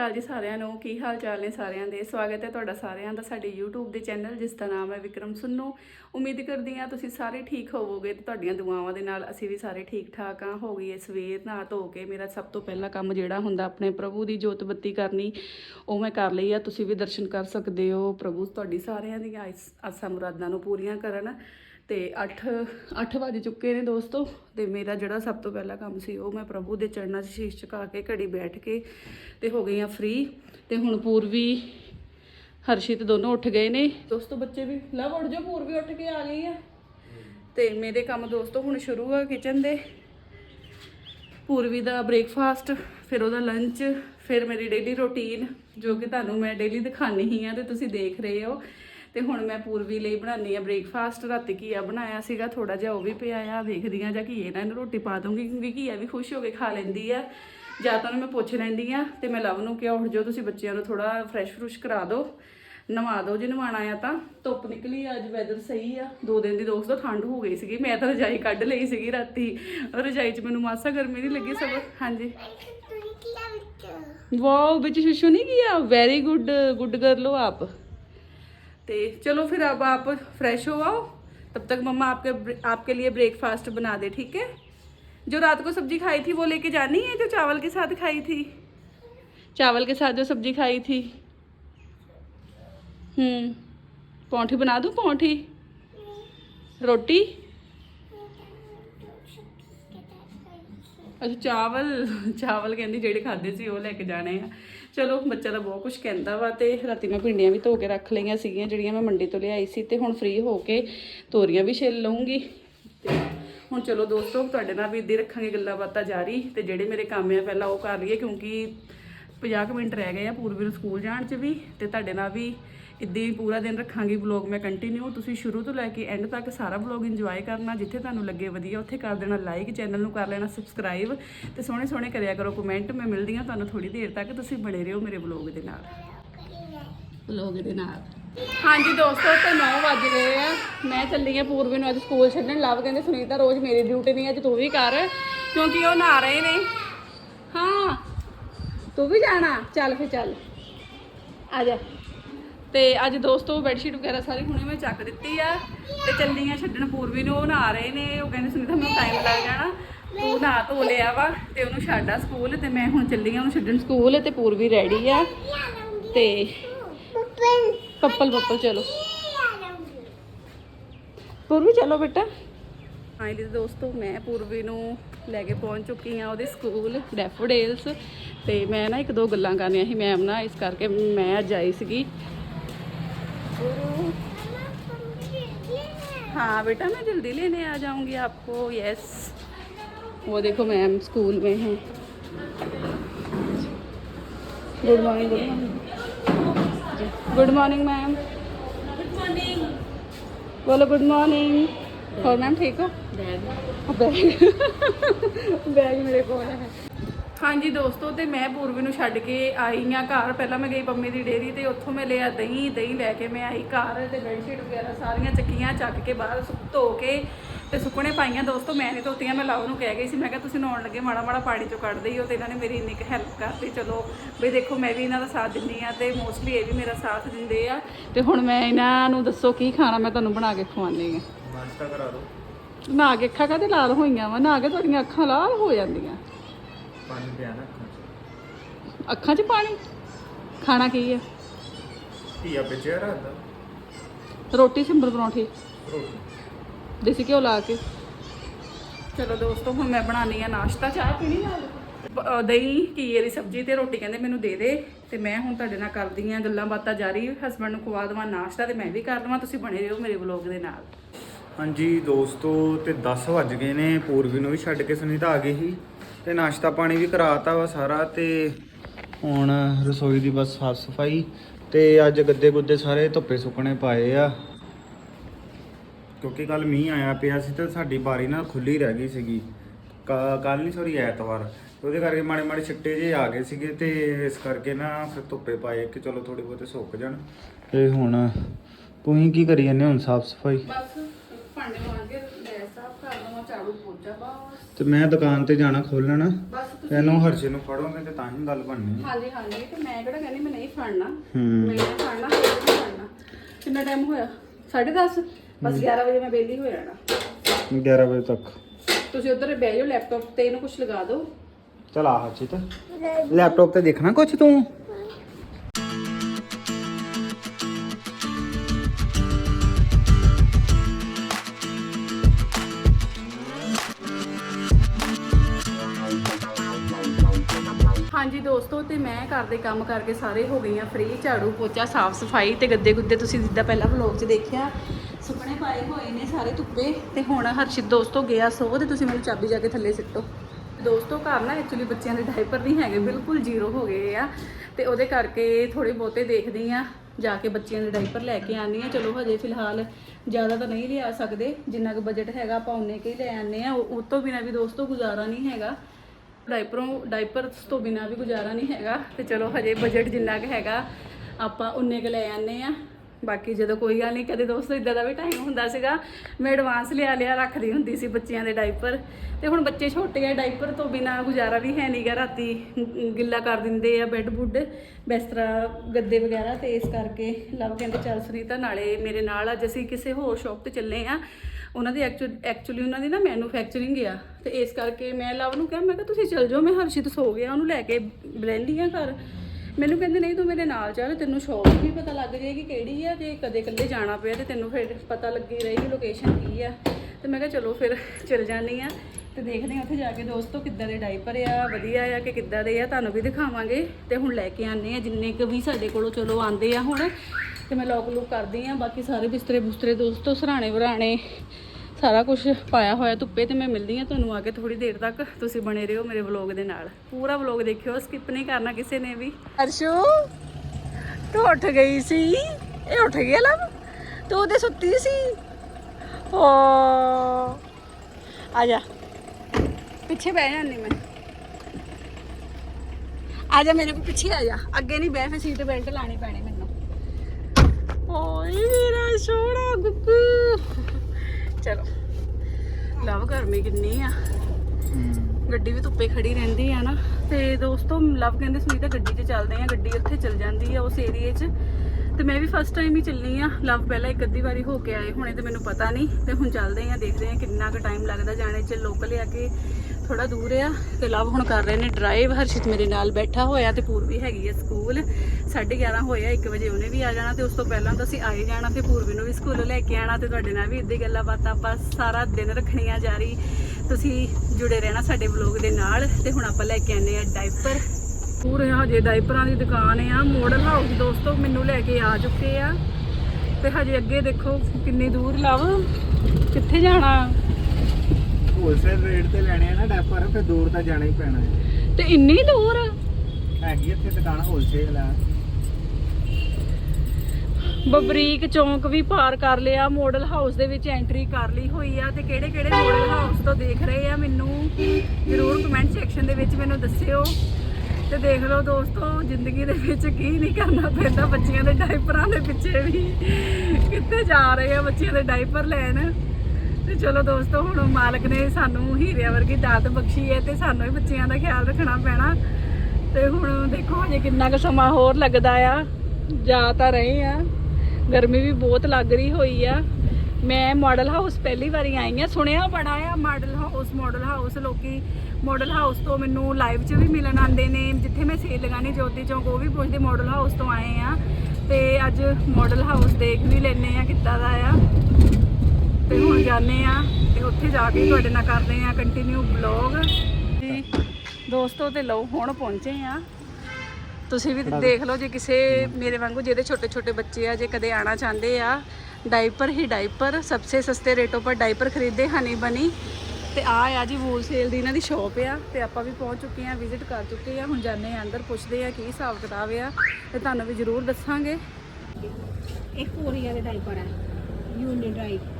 ਅਕਾਲ ਜੀ ਸਾਰਿਆਂ ਨੂੰ, ਕੀ ਹਾਲ ਚਾਲ ਨੇ ਸਾਰਿਆਂ ਦੇ? ਸਵਾਗਤ ਹੈ ਤੁਹਾਡਾ ਸਾਰਿਆਂ ਦਾ ਸਾਡੇ YouTube ਦੇ ਚੈਨਲ, ਜਿਸ ਦਾ ਨਾਮ ਹੈ ਵਿਕਰਮ ਸੁੰਨੂ। ਉਮੀਦ ਕਰਦੀ ਹਾਂ ਤੁਸੀਂ ਸਾਰੇ ਠੀਕ ਹੋਵੋਗੇ ਤੇ ਤੁਹਾਡੀਆਂ ਦੁਆਵਾਂ ਦੇ ਨਾਲ ਅਸੀਂ ਵੀ ਸਾਰੇ ਠੀਕ ਠਾਕ ਹਾਂ। ਹੋ ਗਈ ਹੈ ਸਵੇਰ, ਨਹਾ ਧੋ ਕੇ ਮੇਰਾ ਸਭ ਤੋਂ ਪਹਿਲਾ ਕੰਮ ਜਿਹੜਾ ਹੁੰਦਾ ਆਪਣੇ ਪ੍ਰਭੂ ਦੀ ਜੋਤ ਬੱਤੀ ਕਰਨੀ, ਉਹ ਮੈਂ ਕਰ ਲਈ ਆ। ਤੁਸੀਂ ਵੀ ਦਰਸ਼ਨ ਕਰ ਸਕਦੇ ਹੋ। ਪ੍ਰਭੂ ਤੁਹਾਡੀ ਸਾਰਿਆਂ ਦੀਆਂ ਆਸ- ਆਸਾਂ ਮੁਰਾਦਾਂ ਨੂੰ ਪੂਰੀਆਂ ਕਰਨ। ਤੇ 8 8 ਵਜ ਚੁੱਕੇ ਨੇ ਦੋਸਤੋ, ਤੇ ਮੇਰਾ ਜਿਹੜਾ ਸਭ ਤੋਂ ਪਹਿਲਾ ਕੰਮ ਸੀ, ਉਹ ਮੈਂ ਪ੍ਰਭੂ ਦੇ ਚਰਨਾਂ 'ਚ ਸ਼ੀਸ਼ ਝੁਕਾ ਕੇ ਘੜੀ ਬੈਠ ਕੇ ਤੇ ਹੋ ਗਈ ਆ ਫ੍ਰੀ ਤੇ ਹੁਣ ਪੂਰਵੀ, ਹਰਸ਼ਿਤ ਦੋਨੋਂ ਉੱਠ ਗਏ ਨੇ। ਦੋਸਤੋ, ਬੱਚੇ ਵੀ ਲਵ ਉੱਠ ਜਾ ਪੂਰਵੀ ਉੱਠ ਕੇ ਆ ਗਈ ਆ। ਤੇ ਮੇਰੇ ਕੰਮ ਦੋਸਤੋ ਹੁਣ ਸ਼ੁਰੂ ਆ ਕਿਚਨ ਦੇ। ਪੂਰਵੀ ਦਾ ਬ੍ਰੇਕਫਾਸਟ ਫਿਰ ਉਹਦਾ ਲੰਚ ਫਿਰ ਮੇਰੀ ਡੇਲੀ ਰੁਟੀਨ ਜੋ ਕਿ ਤੁਹਾਨੂੰ ਮੈਂ ਡੇਲੀ ਦਿਖਾਣੀ ਹੀ ਆ ਤੇ ਤੁਸੀਂ ਦੇਖ ਰਹੇ ਹੋ। ਤੇ ਹੁਣ ਮੈਂ ਪੂਰਵੀ ਲਈ ਬਣਾਉਣੀ ਆ ਬ੍ਰੇਕਫਾਸਟ ਰਾਤੀ ਘੀਆ ਬਣਾਇਆ ਸੀਗਾ ਥੋੜਾ ਜਿਹਾ ਉਹ ਵੀ ਪਿਆ ਆ ਵੇਖਦੀ ਆ ਜਾਂ ਘੀਏ ਨਾਲ ਇਹਨੂੰ ਰੋਟੀ ਪਾ ਦੂੰਗੀ ਕਿਉਂਕਿ ਘੀਆ ਵੀ ਖੁਸ਼ ਹੋ ਕੇ ਖਾ ਲੈਂਦੀ ਆ। ਜਾਂ ਤਾਂ ਉਹਨੂੰ ਮੈਂ ਪੁੱਛ ਲੈਂਦੀ ਆ ਤੇ ਮੈਂ ਲਵ ਨੂੰ ਕਿਹਾ ਉੱਠ ਜਾਓ ਤੁਸੀਂ ਬੱਚਿਆਂ ਨੂੰ ਥੋੜਾ ਫਰੈਸ਼ ਫਰੁਸ਼ ਕਰਾ ਦਿਓ ਨਵਾ ਦੋ ਜੇ ਨਵਾਣਾ ਆ ਤਾਂ। ਧੁੱਪ ਨਿਕਲੀ ਆ ਅੱਜ ਵੈਦਰ ਸਹੀ ਆ। ਦੋ ਦਿਨ ਦੀ ਦੋਸਤੋ ਠੰਡ ਹੋ ਗਈ ਸੀਗੀ। ਮੈਂ ਤਾਂ ਰਜਾਈ ਕੱਢ ਲਈ ਸੀਗੀ ਰਾਤੀ। ਰਜਾਈ 'ਚ ਮੈਨੂੰ ਮਾਸਾ ਗਰਮੀ ਨਹੀਂ ਲੱਗੀ ਸਗੋਂ। ਹਾਂਜੀ। ਵਾਓ ਵਿੱਚ ਸ਼ੁਸ਼ੂ ਨਹੀਂ ਗਿਆ? ਵੈਰੀ ਗੁੱਡ ਗੁੱਡ ਕਰ ਹੋ ਆਪ। तो चलो फिर अब आप फ्रेश हो आओ। तब तक मम्मा आपके आपके लिए ब्रेकफास्ट बना दे, ठीक है? जो रात को सब्ज़ी खाई थी वो लेके जानी है, जो चावल के साथ खाई थी? चावल के साथ जो सब्ज़ी खाई थी। हम्म पौठी बना दूँ, पौठी? रोटी? ਅੱਛਾ, ਚਾਵਲ ਚਾਵਲ ਕਹਿੰਦੀ ਜਿਹੜੇ ਖਾਦੇ ਸੀ ਉਹ ਲੈ ਕੇ ਜਾਣੇ ਆ। ਚਲੋ, ਬੱਚਾ ਤਾਂ ਬਹੁਤ ਕੁਝ ਕਹਿੰਦਾ ਵਾ ਤੇ ਰਾਤੀ ਮੈਂ ਭਿੰਡੀਆਂ ਵੀ ਧੋ ਕੇ ਰੱਖ ਲਈਆਂ ਸੀਗੀਆਂ, ਜਿਹੜੀਆਂ ਮੈਂ ਮੰਡੀ ਤੋਂ ਲਿਆਈ ਸੀ ਤੇ ਹੁਣ ਫ੍ਰੀ ਹੋ ਕੇ ਤੋਰੀਆਂ ਵੀ ਛਿੱਲ ਲਵਾਂਗੀ ਤੇ ਹੁਣ ਚਲੋ ਦੋਸਤੋ, ਤੁਹਾਡੇ ਨਾਲ ਵੀ ਇੱਦਾਂ ਹੀ ਰੱਖਾਂਗੇ ਗੱਲਾਂ ਬਾਤਾਂ ਜਾਰੀ ਤੇ ਜਿਹੜੇ ਮੇਰੇ ਕੰਮ ਆ ਪਹਿਲਾਂ ਉਹ ਕਰ ਲਈਏ ਕਿਉਂਕਿ 50 ਕੁ ਮਿੰਟ ਰਹਿ ਗਏ ਆ ਪੂਰਵੀ ਨੂੰ ਸਕੂਲ ਜਾਣ 'ਚ ਵੀ ਤੇ ਤੁਹਾਡੇ ਨਾਲ ਵੀ ਇੱਦਾਂ ਹੀ ਪੂਰਾ ਦਿਨ ਰੱਖਾਂਗੀ ਵਲੌਗ ਮੈਂ ਕੰਟੀਨਿਊ ਤੁਸੀਂ ਸ਼ੁਰੂ ਤੋਂ ਲੈ ਕੇ ਐਂਡ ਤੱਕ ਸਾਰਾ ਵਲੌਗ ਇੰਜੋਏ ਕਰਨਾ। ਜਿੱਥੇ ਤੁਹਾਨੂੰ ਲੱਗੇ ਵਧੀਆ, ਉੱਥੇ ਕਰ ਦੇਣਾ ਲਾਈਕ ਚੈਨਲ ਨੂੰ ਕਰ ਲੈਣਾ ਸਬਸਕ੍ਰਾਈਬ ਤੇ ਸੋਹਣੇ ਸੋਹਣੇ ਕਰਿਆ ਕਰੋ ਕਮੈਂਟ ਮੈਂ ਮਿਲਦੀ ਹਾਂ ਤੁਹਾਨੂੰ ਥੋੜੀ ਦੇਰ ਤੱਕ। ਤੁਸੀਂ ਬਣੇ ਰਹੋ ਮੇਰੇ ਵਲੌਗ ਦੇ ਨਾਲ। ਵਲੌਗ ਦੇ ਨਾਲ। ਹਾਂਜੀ ਦੋਸਤੋ ਤੇ 9 ਵਜ ਗਏ ਆ। ਮੈਂ ਚੱਲੀ ਆ ਪੂਰਵੀ ਨੂੰ ਅੱਜ ਸਕੂਲ ਛੱਡਣ। ਲਵ ਕਹਿੰਦੇ ਸੁਨੀਤਾ ਰੋਜ਼ ਮੇਰੀ ਡਿਊਟੀ ਨਹੀਂ, ਅੱਜ ਤੂੰ ਵੀ ਕਰ। ਕਿਉਂਕਿ ਉਹ ਨਾ ਰਹੇ ਨੇ। ਹਾਂ, ਤੂੰ ਵੀ ਜਾਣਾ? ਚੱਲ ਫੇ ਚੱਲ। ਆ ਜਾ। ਤੇ ਅੱਜ ਦੋਸਤੋ ਬੈੱਡਸ਼ੀਟ ਵਗੈਰਾ ਸਾਰੀ ਹੁਣੇ ਮੈਂ ਚੱਕ ਦਿੱਤੀ ਆ ਤੇ ਚੱਲੀ ਆ ਛੱਡਣ, ਪੂਰਵੀ ਨੂੰ ਉਹ ਨਾ ਰਹੇ ਨੇ, ਉਹ ਕਹਿੰਦੇ ਸੁਨੀਤਾ ਮੈਨੂੰ ਟਾਈਮ ਲੱਗ ਜਾਣਾ। ਤੂੰ ਨਾ ਧੋ ਲਿਆ ਵਾ ਤੇ ਉਹਨੂੰ ਛੱਡ ਆ ਸਕੂਲ ਤੇ ਮੈਂ ਹੁਣ ਚੱਲੀ ਆ ਉਹਨੂੰ ਛੱਡਣ ਸਕੂਲ ਤੇ ਪੂਰਵੀ ਰੈਡੀ ਆ। ਤੇ ਪੱਪਲ ਪੱਪਲ ਚਲੋ। ਪੂਰਵੀ ਚਲੋ ਬੇਟਾ। ਫਾਈਨਲੀ ਦੋਸਤੋ ਮੈਂ ਪੂਰਵੀ ਨੂੰ ਲੈ ਕੇ ਪਹੁੰਚ ਚੁੱਕੀ ਹਾਂ ਉਹਦੇ ਸਕੂਲ ਡੈਫੋਡੇਲਸ ਤੇ ਮੈਂ ਨਾ ਇੱਕ ਦੋ ਗੱਲਾਂ ਕਰਨੀਆਂ ਸੀ ਮੈਮ ਨਾਲ ਇਸ ਕਰਕੇ ਮੈਂ ਅੱਜ ਆਈ ਸੀਗੀ। हाँ बेटा मैं जल्दी लेने आ जाऊँगी आपको यस वो देखो मैम स्कूल में हैं। Good morning good morning good morning ma'am good morning बोलो गुड मॉर्निंग और मैम ठीक हो? बैग बैग मेरे को है। ਹਾਂਜੀ ਦੋਸਤੋ ਤੇ ਮੈਂ ਪੂਰਵੀ ਨੂੰ ਛੱਡ ਕੇ ਆਈ ਆ ਘਰ। ਪਹਿਲਾਂ ਮੈਂ ਗਈ ਪੰਮੀ ਦੀ ਡੇਰੀ ਤੇ ਉੱਥੋਂ ਮੈਂ ਲਿਆ ਦਹੀਂ ਦਹੀਂ ਲੈ ਕੇ ਮੈਂ ਆਈ ਘਰ ਤੇ ਬੈਡਸ਼ੀਟ ਵਗੈਰਾ ਸਾਰੀਆਂ ਚੱਕੀਆਂ ਚੱਕ ਕੇ ਬਾਹਰ ਸੁੱਕ ਧੋ ਕੇ ਤੇ ਸੁੱਕਣੇ ਪਾਈਆਂ। ਦੋਸਤੋ ਮੈਂ ਨਹੀਂ ਧੋਤੀਆਂ ਮੈਂ ਲਾਉ ਨੂੰ ਕਹਿ ਗਈ ਸੀ। ਮੈਂ ਕਿਹਾ ਤੁਸੀਂ ਨਹਾਉਣ ਲੱਗੇ ਮਾੜਾ ਮਾੜਾ ਪਾਣੀ ਚੋਂ ਕੱਢ ਦਈਓ ਤੇ ਇਹਨਾਂ ਨੇ ਮੇਰੀ ਇੰਨੀ ਕੁ ਹੈਲਪ ਕਰਤੀ। ਚਲੋ ਵੀ ਦੇਖੋ ਮੈਂ ਵੀ ਇਹਨਾਂ ਦਾ ਸਾਥ ਦਿੰਦੀ ਆ ਤੇ ਮੋਸਟਲੀ ਇਹ ਵੀ ਮੇਰਾ ਸਾਥ ਦਿੰਦੇ ਆ। ਤੇ ਹੁਣ ਮੈਂ ਇਹਨਾਂ ਨੂੰ ਦੱਸੋ ਕੀ ਖਾਣਾ ਮੈਂ ਤੁਹਾਨੂੰ ਬਣਾ ਕੇ ਖਵਾਉਂਦੀ ਆ ਨਾਸ਼ਤਾ ਕਰਾ ਦੋ ਨਾ ਕੇ ਅੱਖਾਂ ਕਾਹਦੇ ਲਾਲ ਹੋਈਆਂ ਵਾ? ਨਾ ਕੇ ਤੁਹਾਡੀਆਂ ਅੱਖਾਂ ਲਾਲ ਹੋ ਜਾਂਦੀਆਂ। ਪਾਣੀ ਪਿਆ ਨਾ ਅੱਖਾਂ 'ਚ। ਅੱਖਾਂ 'ਚ ਪਾਣੀ? ਖਾਣਾ ਕੀ ਹੈ ਧੀਆ ਪਿੱਛੇ ਰਾਤ ਦਾ। ਰੋਟੀ ਸਿੰਬਲ ਪਰੌਂਠੀ। ਰੋਟੀ। ਦੇਸੀ ਘਿਓ ਲਾ ਕੇ। ਚਲੋ ਦੋਸਤੋ ਹੁਣ ਮੈਂ ਬਣਾਉਣੀ ਆ ਨਾਸ਼ਤਾ। ਚਾਹ ਪੀਣੀ ਨਾਲ? ਬ- ਅਹ ਦਹੀਂ ਘੀਏ ਦੀ ਸਬਜ਼ੀ ਤੇ ਰੋਟੀ ਕਹਿੰਦੇ ਮੈਨੂੰ ਦੇ ਦੇ। ਤੇ ਮੈਂ ਹੁਣ ਤੁਹਾਡੇ ਨਾਲ ਕਰਦੀ ਆ ਗੱਲਾਂ ਬਾਤਾਂ ਜਾਰੀ। ਹਸਬੰਡ ਨੂੰ ਖਵਾ ਦੇਵਾਂ ਨਾਸ਼ਤਾ ਤੇ ਮੈਂ ਵੀ ਕਰ ਲਵਾਂ। ਤੁਸੀਂ ਬਣੇ ਰਹੋ ਮੇਰੇ ਵਲੌਗ ਦੇ ਨਾਲ। ਹਾਂਜੀ ਦੋਸਤੋ ਤੇ 10 ਵੱਜ ਗਏ ਨੇ। ਪੂਰਵੀ ਨੂੰ ਵੀ ਛੱਡ ਕੇ ਸੁਨੀਤਾ ਆ ਗਈ ਸੀ। ਤੇ ਨਾਸ਼ਤਾ ਪਾਣੀ ਵੀ ਕਰਾਤਾ ਵਾ ਸਾਰਾ ਤੇ ਹੁਣ ਰਸੋਈ ਦੀ ਬਸ ਸਾਫ਼ ਸਫ਼ਾਈ ਤੇ ਅੱਜ ਗੱਦੇ ਗੁੱਦੇ ਸਾਰੇ ਧੁੱਪੇ ਸੁੱਕਣੇ ਪਾਏ ਆ। ਕਿਉਂਕਿ ਕੱਲ ਮੀਂਹ ਆਇਆ ਪਿਆ ਸੀ ਤੇ ਸਾਡੀ ਬਾਰੀ ਨਾ ਖੁੱਲੀ ਰਹਿ ਗਈ ਸੀਗੀ। ਕੱਲ ਨਹੀਂ ਸੌਰੀ, ਐਤਵਾਰ। ਉਹਦੇ ਕਰਕੇ ਮਾੜੇ ਮਾੜੇ ਛਿੱਟੇ ਜੇ ਆ ਗਏ ਸੀਗੇ ਤੇ ਇਸ ਕਰਕੇ ਨਾ ਫਿਰ ਧੁੱਪੇ ਪਾਏ ਕਿ ਚਲੋ ਥੋੜੇ ਬਹੁਤੇ ਸੁੱਕ ਜਾਣ। ਤੇ ਹੁਣ ਤੁਸੀਂ ਕੀ ਕਰੀ ਜਾਂਦੇ ਹੁਣ ਸਾਫ਼ ਸਫ਼ਾਈ? ਬਸ ਭਾਂਡੇ ਮਾਂਜ ਕੇ ਲੈ ਸਾਫ਼ ਕਰ ਲਵਾਂ ਝਾੜੂ ਪੋਚਾ ਪਹੁੰਚਾ ਤੇ ਮੈਂ ਦੁਕਾਨ ਤੇ ਜਾਣਾ ਖੋਲਣਾ। ਬਸ ਤੇ ਤੁਸੀਂ ਇਹਨੂੰ ਹਰਸ਼ੇ ਨੂੰ ਫੜੋਗੇ ਤੇ ਤਾਂ ਹੀ ਗੱਲ ਬਣਨੀ ਹਾਂਜੀ ਹਾਂਜੀ ਤੇ ਮੈਂ ਕਿਹੜਾ ਕਹਿੰਦੀ ਮੈਂ ਨਹੀਂ ਫੜਨਾ। ਹੂੰ। ਮੈਂ ਨਹੀਂ ਫੜਨਾ ਨਹੀਂ ਫੜਨਾ। ਕਿੰਨਾ ਟਾਈਮ ਹੋਇਆ? 10:30 ਬਸ 11 ਵਜੇ ਮੈਂ ਵਿਹਲੀ ਹੋ ਜਾਣਾ। 11 ਵਜੇ ਤੱਕ। ਤੁਸੀਂ ਉਧਰ ਬਹਿ ਜਾਓ ਲੈਪਟਾਪ ਤੇ ਇਹਨੂੰ ਕੁਝ ਲਗਾ ਦਿਓ। ਚਲ ਆ ਹਰਸ਼ਿਤ ਲੈਪਟਾਪ ਤੇ ਦੇਖਣਾ ਕੁਝ ਤੂੰ? ਮੈਂ ਘਰ ਦੇ ਕੰਮ ਕਰਕੇ ਸਾਰੇ ਹੋ ਗਈਆਂ ਫ੍ਰੀ ਝਾੜੂ ਪੋਚਾ, ਸਾਫ਼ ਸਫ਼ਾਈ ਤੇ ਗੱਦੇ ਗੁੱਦੇ ਤੁਸੀਂ ਜਿੱਦਾਂ ਪਹਿਲਾਂ ਵਲੌਗ 'ਚ ਦੇਖਿਆ ਸੁਪਨੇ ਪਾਏ ਹੋਏ ਨੇ ਸਾਰੇ ਧੁੱਪੇ ਤੇ ਹੁਣ ਹਰਸ਼ਿਤ ਦੋਸਤੋ ਗਿਆ ਸੋ ਤੇ ਤੁਸੀਂ ਮੈਨੂੰ ਚਾਬੀ ਜਾ ਕੇ ਥੱਲੇ ਸਿੱਟੋ। ਦੋਸਤੋ, ਘਰ ਨਾ ਐਕਚੁਅਲੀ ਬੱਚਿਆਂ ਦੇ ਡਾਈਪਰ ਨਹੀਂ ਹੈਗੇ, ਬਿਲਕੁਲ ਜ਼ੀਰੋ ਹੋ ਗਏ ਆ ਤੇ ਉਹਦੇ ਕਰਕੇ ਥੋੜੇ ਬਹੁਤੇ ਦੇਖਦੀ ਆ, ਜਾ ਕੇ ਬੱਚਿਆਂ ਦੇ ਡਾਈਪਰ ਲੈ ਕੇ ਆਨੀ ਆ। ਚਲੋ ਹਜੇ ਫਿਲਹਾਲ ਜ਼ਿਆਦਾ ਤਾਂ ਨਹੀਂ ਲਿਆ ਸਕਦੇ, ਜਿੰਨਾ ਕੁ ਬਜਟ ਹੈਗਾ ਆਪਾਂ ਉਨੇ ਕੁ ਲੈ ਆਨੇ ਆ। ਉਹ ਉਹ ਤੋਂ ਬਿਨਾ ਵੀ ਦੋਸਤੋ ਗੁਜ਼ਾਰਾ ਨਹੀਂ ਹੈਗਾ। ਡਾਈਪਰੋਂ ਡਾਈਪਰਸ ਤੋਂ ਬਿਨਾ ਵੀ ਗੁਜ਼ਾਰਾ ਨਹੀਂ ਹੈਗਾ। ਤੇ ਚਲੋ ਹਜੇ ਬਜਟ ਜਿੰਨਾ ਕੁ ਹੈਗਾ, ਆਪਾਂ ਉਨੇ ਕੁ ਲੈ ਆਨੇ ਆ। ਬਾਕੀ ਜਦੋਂ ਕੋਈ ਗੱਲ ਨਹੀਂ, ਕਦੇ ਦੋਸਤੋ ਇਦਾਂ ਦਾ ਵੀ ਟਾਈਮ ਹੁੰਦਾ ਸੀਗਾ, ਮੈਂ ਐਡਵਾਂਸ ਲਿਆ ਲਿਆ ਰੱਖਦੀ ਹੁੰਦੀ ਸੀ ਬੱਚਿਆਂ ਦੇ ਡਾਈਪਰ ਤੇ ਹੁਣ ਬੱਚੇ ਛੋਟੇ ਆ ਡਾਈਪਰ ਤੋਂ ਬਿਨਾ ਗੁਜ਼ਾਰਾ ਵੀ ਹੈ ਨਹੀਂਗਾ ਰਾਤੀ ਗਿੱਲਾ ਕਰ ਦਿੰਦੇ ਆ ਬੈੱਡ ਬੁੱਡ ਬਿਸਤਰਾ, ਗੱਦੇ ਵਗੈਰਾ, ਤੇ ਇਸ ਕਰਕੇ ਲਵ ਕਹਿੰਦੇ ਚੱਲ ਸੁਨੀਤਾ, ਨਾਲੇ ਮੇਰੇ ਨਾਲ ਅੱਜ ਅਸੀਂ ਕਿਸੇ ਹੋਰ ਸ਼ੌਪ ਤੇ ਚੱਲੇ ਆ। ਉਹਨਾਂ ਦੀ ਐਕਚੁਅਲੀ ਉਹਨਾਂ ਦੀ ਨਾ ਮੈਨੂਫੈਕਚਰਿੰਗ ਆ। ਤੇ ਇਸ ਕਰਕੇ ਮੈਂ ਲਵ ਨੂੰ ਕਿਹਾ, ਮੈਂ ਕਿਹਾ, ਤੁਸੀਂ ਚੱਲ ਜਾਓ, ਮੈਂ ਹਰਸ਼ਿਤ ਸੋ ਗਿਆ, ਉਹਨੂੰ ਲੈ ਕੇ ਬਲੈਂਡੀ ਆ ਘਰ। ਮੈਨੂੰ ਕਹਿੰਦੇ, ਨਹੀਂ, ਤੂੰ ਮੇਰੇ ਨਾਲ ਚੱਲ, ਤੈਨੂੰ ਸ਼ੌਪ ਵੀ ਪਤਾ ਲੱਗ ਜਾਏਗੀ ਕਿਹੜੀ ਆ, ਜੇ ਕਦੇ ਇਕੱਲੇ ਜਾਣਾ ਪਿਆ ਤੇ ਤੈਨੂੰ ਫਿਰ ਪਤਾ ਲੱਗੀ ਰਹੇਗੀ ਲੋਕੇਸ਼ਨ ਕੀ ਆ। ਤੇ ਮੈਂ ਕਿਹਾ, ਚਲੋ ਫਿਰ ਚੱਲ ਜਾਂਦੀ ਆ। ਤੇ ਦੇਖਦੇ ਆ ਉੱਥੇ ਜਾ ਕੇ ਦੋਸਤੋ ਕਿੱਦਾਂ ਦੇ ਡਾਈਪਰ ਆ, ਵਧੀਆ ਆ ਕਿ ਕਿੱਦਾਂ ਦੇ ਆ, ਤੁਹਾਨੂੰ ਵੀ ਦਿਖਾਵਾਂਗੇ। ਤੇ ਹੁਣ ਲੈ ਕੇ ਆਨੇ ਆ, ਜਿੰਨੇ ਕੁ ਵੀ ਸਾਡੇ ਕੋਲੋਂ ਚਲੋ ਆਂਦੇ ਆ ਹੁਣ ਤੇ ਮੈਂ ਲੌਕ ਲੂਕ ਕਰਦੀ ਆ, ਬਾਕੀ ਸਾਰੇ ਬਿਸਤਰੇ ਬੁਸਤਰੇ ਦੋਸਤੋ, ਸਰਾਣੇ ਵਰਾਣੇ, ਸਾਰਾ ਕੁਝ ਪਾਇਆ ਹੋਇਆ ਧੁੱਪੇ ਤੇ ਮੈਂ ਮਿਲਦੀ ਆ ਤੁਹਾਨੂੰ ਆ ਕੇ ਥੋੜੀ ਦੇਰ ਤੱਕ। ਤੁਸੀਂ ਬਣੇ ਰਹੋ ਮੇਰੇ ਵਲੌਗ ਦੇ ਨਾਲ। ਪੂਰਾ ਵਲੌਗ ਦੇਖਿਓ ਸਕਿਪ ਨਹੀਂ ਕਰਨਾ ਕਿਸੇ ਨੇ ਵੀ। ਅਰਸ਼ੂ, ਤੂੰ ਉੱਠ ਗਈ ਸੀ? ਇਹ ਉੱਠ ਗਿਆ ਲਵ? ਤੂੰ ਉਹਦੇ ਸੁੱਤੀ ਸੀ? ਓ ਆ ਜਾ। ਪਿੱਛੇ ਬਹਿ ਜਾਂਦੀ ਮੈਂ। ਆ ਜਾ ਮੇਰੇ ਕੋ ਪਿੱਛੇ ਆ ਜਾ। ਅੱਗੇ ਨਹੀਂ ਬਹਿ ਫੇ ਸੀਟ ਬੈਲਟ ਲਾਣੀ ਪੈਣੀ ਓਏ ਮੇਰਾ ਸੋਹਣਾ ਗੁੱਗੂ। ਚਲੋ। ਲਵ ਗਰਮੀ ਕਿੰਨੀ ਆ। ਗੱਡੀ ਵੀ ਧੁੱਪੇ ਖੜੀ ਰਹਿੰਦੀ ਆ ਨਾ। ਤੇ ਦੋਸਤੋ, ਲਵ ਕਹਿੰਦੇ ਸੁਨੀਤਾ ਗੱਡੀ 'ਚ ਚੱਲਦੇ ਆ, ਗੱਡੀ ਉੱਥੇ ਚੱਲ ਜਾਂਦੀ ਆ ਉਸ ਏਰੀਏ 'ਚ। ਤੇ ਮੈਂ ਵੀ ਫਸਟ ਟਾਈਮ ਹੀ ਚੱਲਣੀ ਆ। ਲਵ ਪਹਿਲਾਂ ਇੱਕ ਅੱਧੀ ਵਾਰੀ ਹੋ ਕੇ ਆਏ ਹੁਣੇ ਤੇ ਮੈਨੂੰ ਪਤਾ ਨਹੀਂ। ਤੇ ਹੁਣ ਚੱਲਦੇ ਆ, ਦੇਖਦੇ ਆ ਕਿੰਨਾ ਕੁ ਟਾਈਮ ਲੱਗਦਾ ਜਾਣੇ 'ਚ ਲੋਕਲ ਆ ਕੇ। ਥੋੜਾ ਦੂਰ ਆ ਤੇ ਲਵ ਹੁਣ ਕਰ ਰਹੇ ਨੇ ਡਰਾਈਵ ਹਰਸ਼ਿਤ ਮੇਰੇ ਨਾਲ ਬੈਠਾ ਹੋਇਆ ਤੇ ਪੂਰਵੀ ਹੈਗੀ ਆ ਸਕੂਲ। 11:30 ਹੋਇਆ 1 ਵਜੇ ਉਹਨੇ ਵੀ ਆ ਜਾਣਾ ਤੇ ਉਸ ਤੋਂ ਪਹਿਲਾਂ ਤਾਂ ਅਸੀਂ ਆਏ ਜਾਣਾ ਤੇ ਪੂਰਵੀ ਨੂੰ ਵੀ ਸਕੂਲੋਂ ਲੈ ਕੇ ਆਣਾ ਤੇ ਤੁਹਾਡੇ ਨਾਲ ਵੀ ਇੱਦਾਂ ਗੱਲਾਂ ਬਾਤਾਂ ਆਪਾਂ ਸਾਰਾ ਦਿਨ ਰੱਖਣੀਆਂ ਜਾਰੀ ਤੁਸੀਂ ਜੁੜੇ ਰਹਿਣਾ ਸਾਡੇ ਵਲੌਗ ਦੇ ਨਾਲ ਤੇ ਹੁਣ ਆਪਾਂ ਲੈ ਕੇ ਆਨੇ ਆ ਡਾਈਪਰ ਪੂਰੇ ਹਜੇ ਡਾਈਪਰਾਂ ਦੀ ਦੁਕਾਨ ਆ ਮੋਡਲ ਹਾਊਸ ਦੋਸਤੋ ਮੈਨੂੰ ਲੈ ਕੇ ਆ ਚੁੱਕੇ ਆ। ਤੇ ਹਜੇ ਅੱਗੇ ਦੇਖੋ ਕਿੰਨੀ ਦੂਰ ਲਵ, ਕਿੱਥੇ ਜਾਣਾ? ਹੋਲਸੇਲ ਰੇਟ ਤੇ ਲੈਣੇ ਆ ਨਾ ਡੈਪਰ ਫਿਰ ਦੂਰ ਤਾਂ ਜਾਣਾ ਹੀ ਪੈਣਾ ਹੈ। ਤੇ ਇੰਨੀ ਦੂਰ? ਹੈਗੀ ਇੱਥੇ ਦੁਕਾਨ ਹੋਲਸੇਲ ਆ। ਬਬਰੀਕ ਚੌਂਕ ਵੀ ਪਾਰ ਕਰ ਲਿਆ ਮਾਡਲ ਹਾਊਸ ਦੇ ਵਿੱਚ ਐਂਟਰੀ ਕਰ ਲਈ ਹੋਈ ਆ ਤੇ ਕਿਹੜੇ ਕਿਹੜੇ ਮਾਡਲ ਹਾਊਸ ਤੋਂ ਦੇਖ ਰਹੇ ਆ ਮੈਨੂੰ? ਜਰੂਰ ਕਮੈਂਟ ਸੈਕਸ਼ਨ ਦੇ ਵਿੱਚ ਮੈਨੂੰ ਦੱਸਿਓ। ਤੇ ਦੇਖ ਲਓ ਦੋਸਤੋ ਜ਼ਿੰਦਗੀ ਦੇ ਵਿੱਚ ਕੀ ਨਹੀਂ ਕਰਨਾ ਪੈਂਦਾ ਬੱਚਿਆਂ ਦੇ ਡਾਈਪਰਾਂ ਦੇ ਪਿੱਛੇ ਵੀ। ਕਿੱਥੇ ਜਾ ਰਹੇ ਆ ਬੱਚਿਆਂ ਦੇ ਡਾਈਪਰ ਲੈਣ? ਤੇ ਚਲੋ ਦੋਸਤੋ, ਹੁਣ ਮਾਲਕ ਨੇ ਸਾਨੂੰ ਹੀਰਿਆਂ ਵਰਗੀ ਦਾਤ ਬਖਸ਼ੀ ਹੈ ਤੇ ਸਾਨੂੰ ਹੀ ਬੱਚਿਆਂ ਦਾ ਖਿਆਲ ਰੱਖਣਾ ਪੈਣਾ। ਤੇ ਹੁਣ ਦੇਖੋ, ਹਜੇ ਕਿੰਨਾ ਕੁ ਸਮਾਂ ਹੋਰ ਲੱਗਦਾ ਆ। ਜਾ ਤਾਂ ਰਹੇ ਆ। ਗਰਮੀ ਵੀ ਬਹੁਤ ਲੱਗ ਰਹੀ ਹੋਈ ਆ। ਮੈਂ ਮਾਡਲ ਹਾਊਸ ਪਹਿਲੀ ਵਾਰੀ ਆਈ ਆ, ਸੁਣਿਆ ਬੜਾ ਆ ਮਾਡਲ ਹਾਊਸ ਮਾਡਲ ਹਾਊਸ ਲੋਕੀ ਮਾਡਲ ਹਾਊਸ ਤੋਂ ਮੈਨੂੰ ਲਾਈਵ 'ਚ ਵੀ ਮਿਲਣ ਆਉਂਦੇ ਨੇ, ਜਿੱਥੇ ਮੈਂ ਸੇਲ ਲਗਾਣੀ ਜੋਤੀ ਚੌਂਕ, ਉਹ ਵੀ ਪੁੱਛਦੇ ਮਾਡਲ ਹਾਊਸ ਤੋਂ ਆਏ ਆ। ਤੇ ਅੱਜ ਮਾਡਲ ਹਾਊਸ ਦੇਖ ਵੀ ਲੈਨੇ ਆ ਕਿੱਦਾਂ ਦਾ ਆ। ਤੇ ਹੁਣ ਜਾਂਦੇ ਆ ਤੇ ਉੱਥੇ ਜਾ ਕੇ ਤੁਹਾਡੇ ਨਾਲ ਕਰਦੇ ਆ ਕੰਟੀਨਿਊ ਬਲੌਗ ਜੀ, ਦੋਸਤੋ ਤੇ ਲਓ, ਹੁਣ ਪਹੁੰਚੇ ਆ। ਤੁਸੀਂ ਵੀ ਦੇਖ ਲਓ ਜੇ ਕਿਸੇ ਮੇਰੇ ਵਾਂਗੂ, ਜਿਹਦੇ ਛੋਟੇ ਛੋਟੇ ਬੱਚੇ ਆ, ਜੇ ਕਦੇ ਆਣਾ ਚਾਹੁੰਦੇ ਆ, ਡਾਈਪਰ ਹੀ ਡਾਈਪਰ ਸਭ ਤੋਂ ਸਸਤੇ ਰੇਟੋਂ ਪਰ ਡਾਈਪਰ ਖਰੀਦੇ ਹਨੀ ਬਣੀ ਤੇ ਆ ਆ ਜੀ ਹੋਲਸੇਲ ਦੀ ਇਹਨਾਂ ਦੀ ਸ਼ਾਪ ਆ, ਤੇ ਆਪਾਂ ਵੀ ਪਹੁੰਚ ਚੁੱਕੇ ਆ ਵਿਜ਼ਿਟ ਕਰ ਚੁੱਕੇ ਆ। ਹੁਣ ਜਾਂਦੇ ਆ ਅੰਦਰ, ਪੁੱਛਦੇ ਆ ਕੀ ਹਿਸਾਬ ਕਿਤਾਬ ਆ, ਤੇ ਤੁਹਾਨੂੰ ਵੀ ਜ਼ਰੂਰ ਦੱਸਾਂਗੇ। ਇਹ ਕੋਰੀਆ ਦੇ ਡਾਈਪਰ ਆ ਯੂਨੀ ਡਾਈਪਰ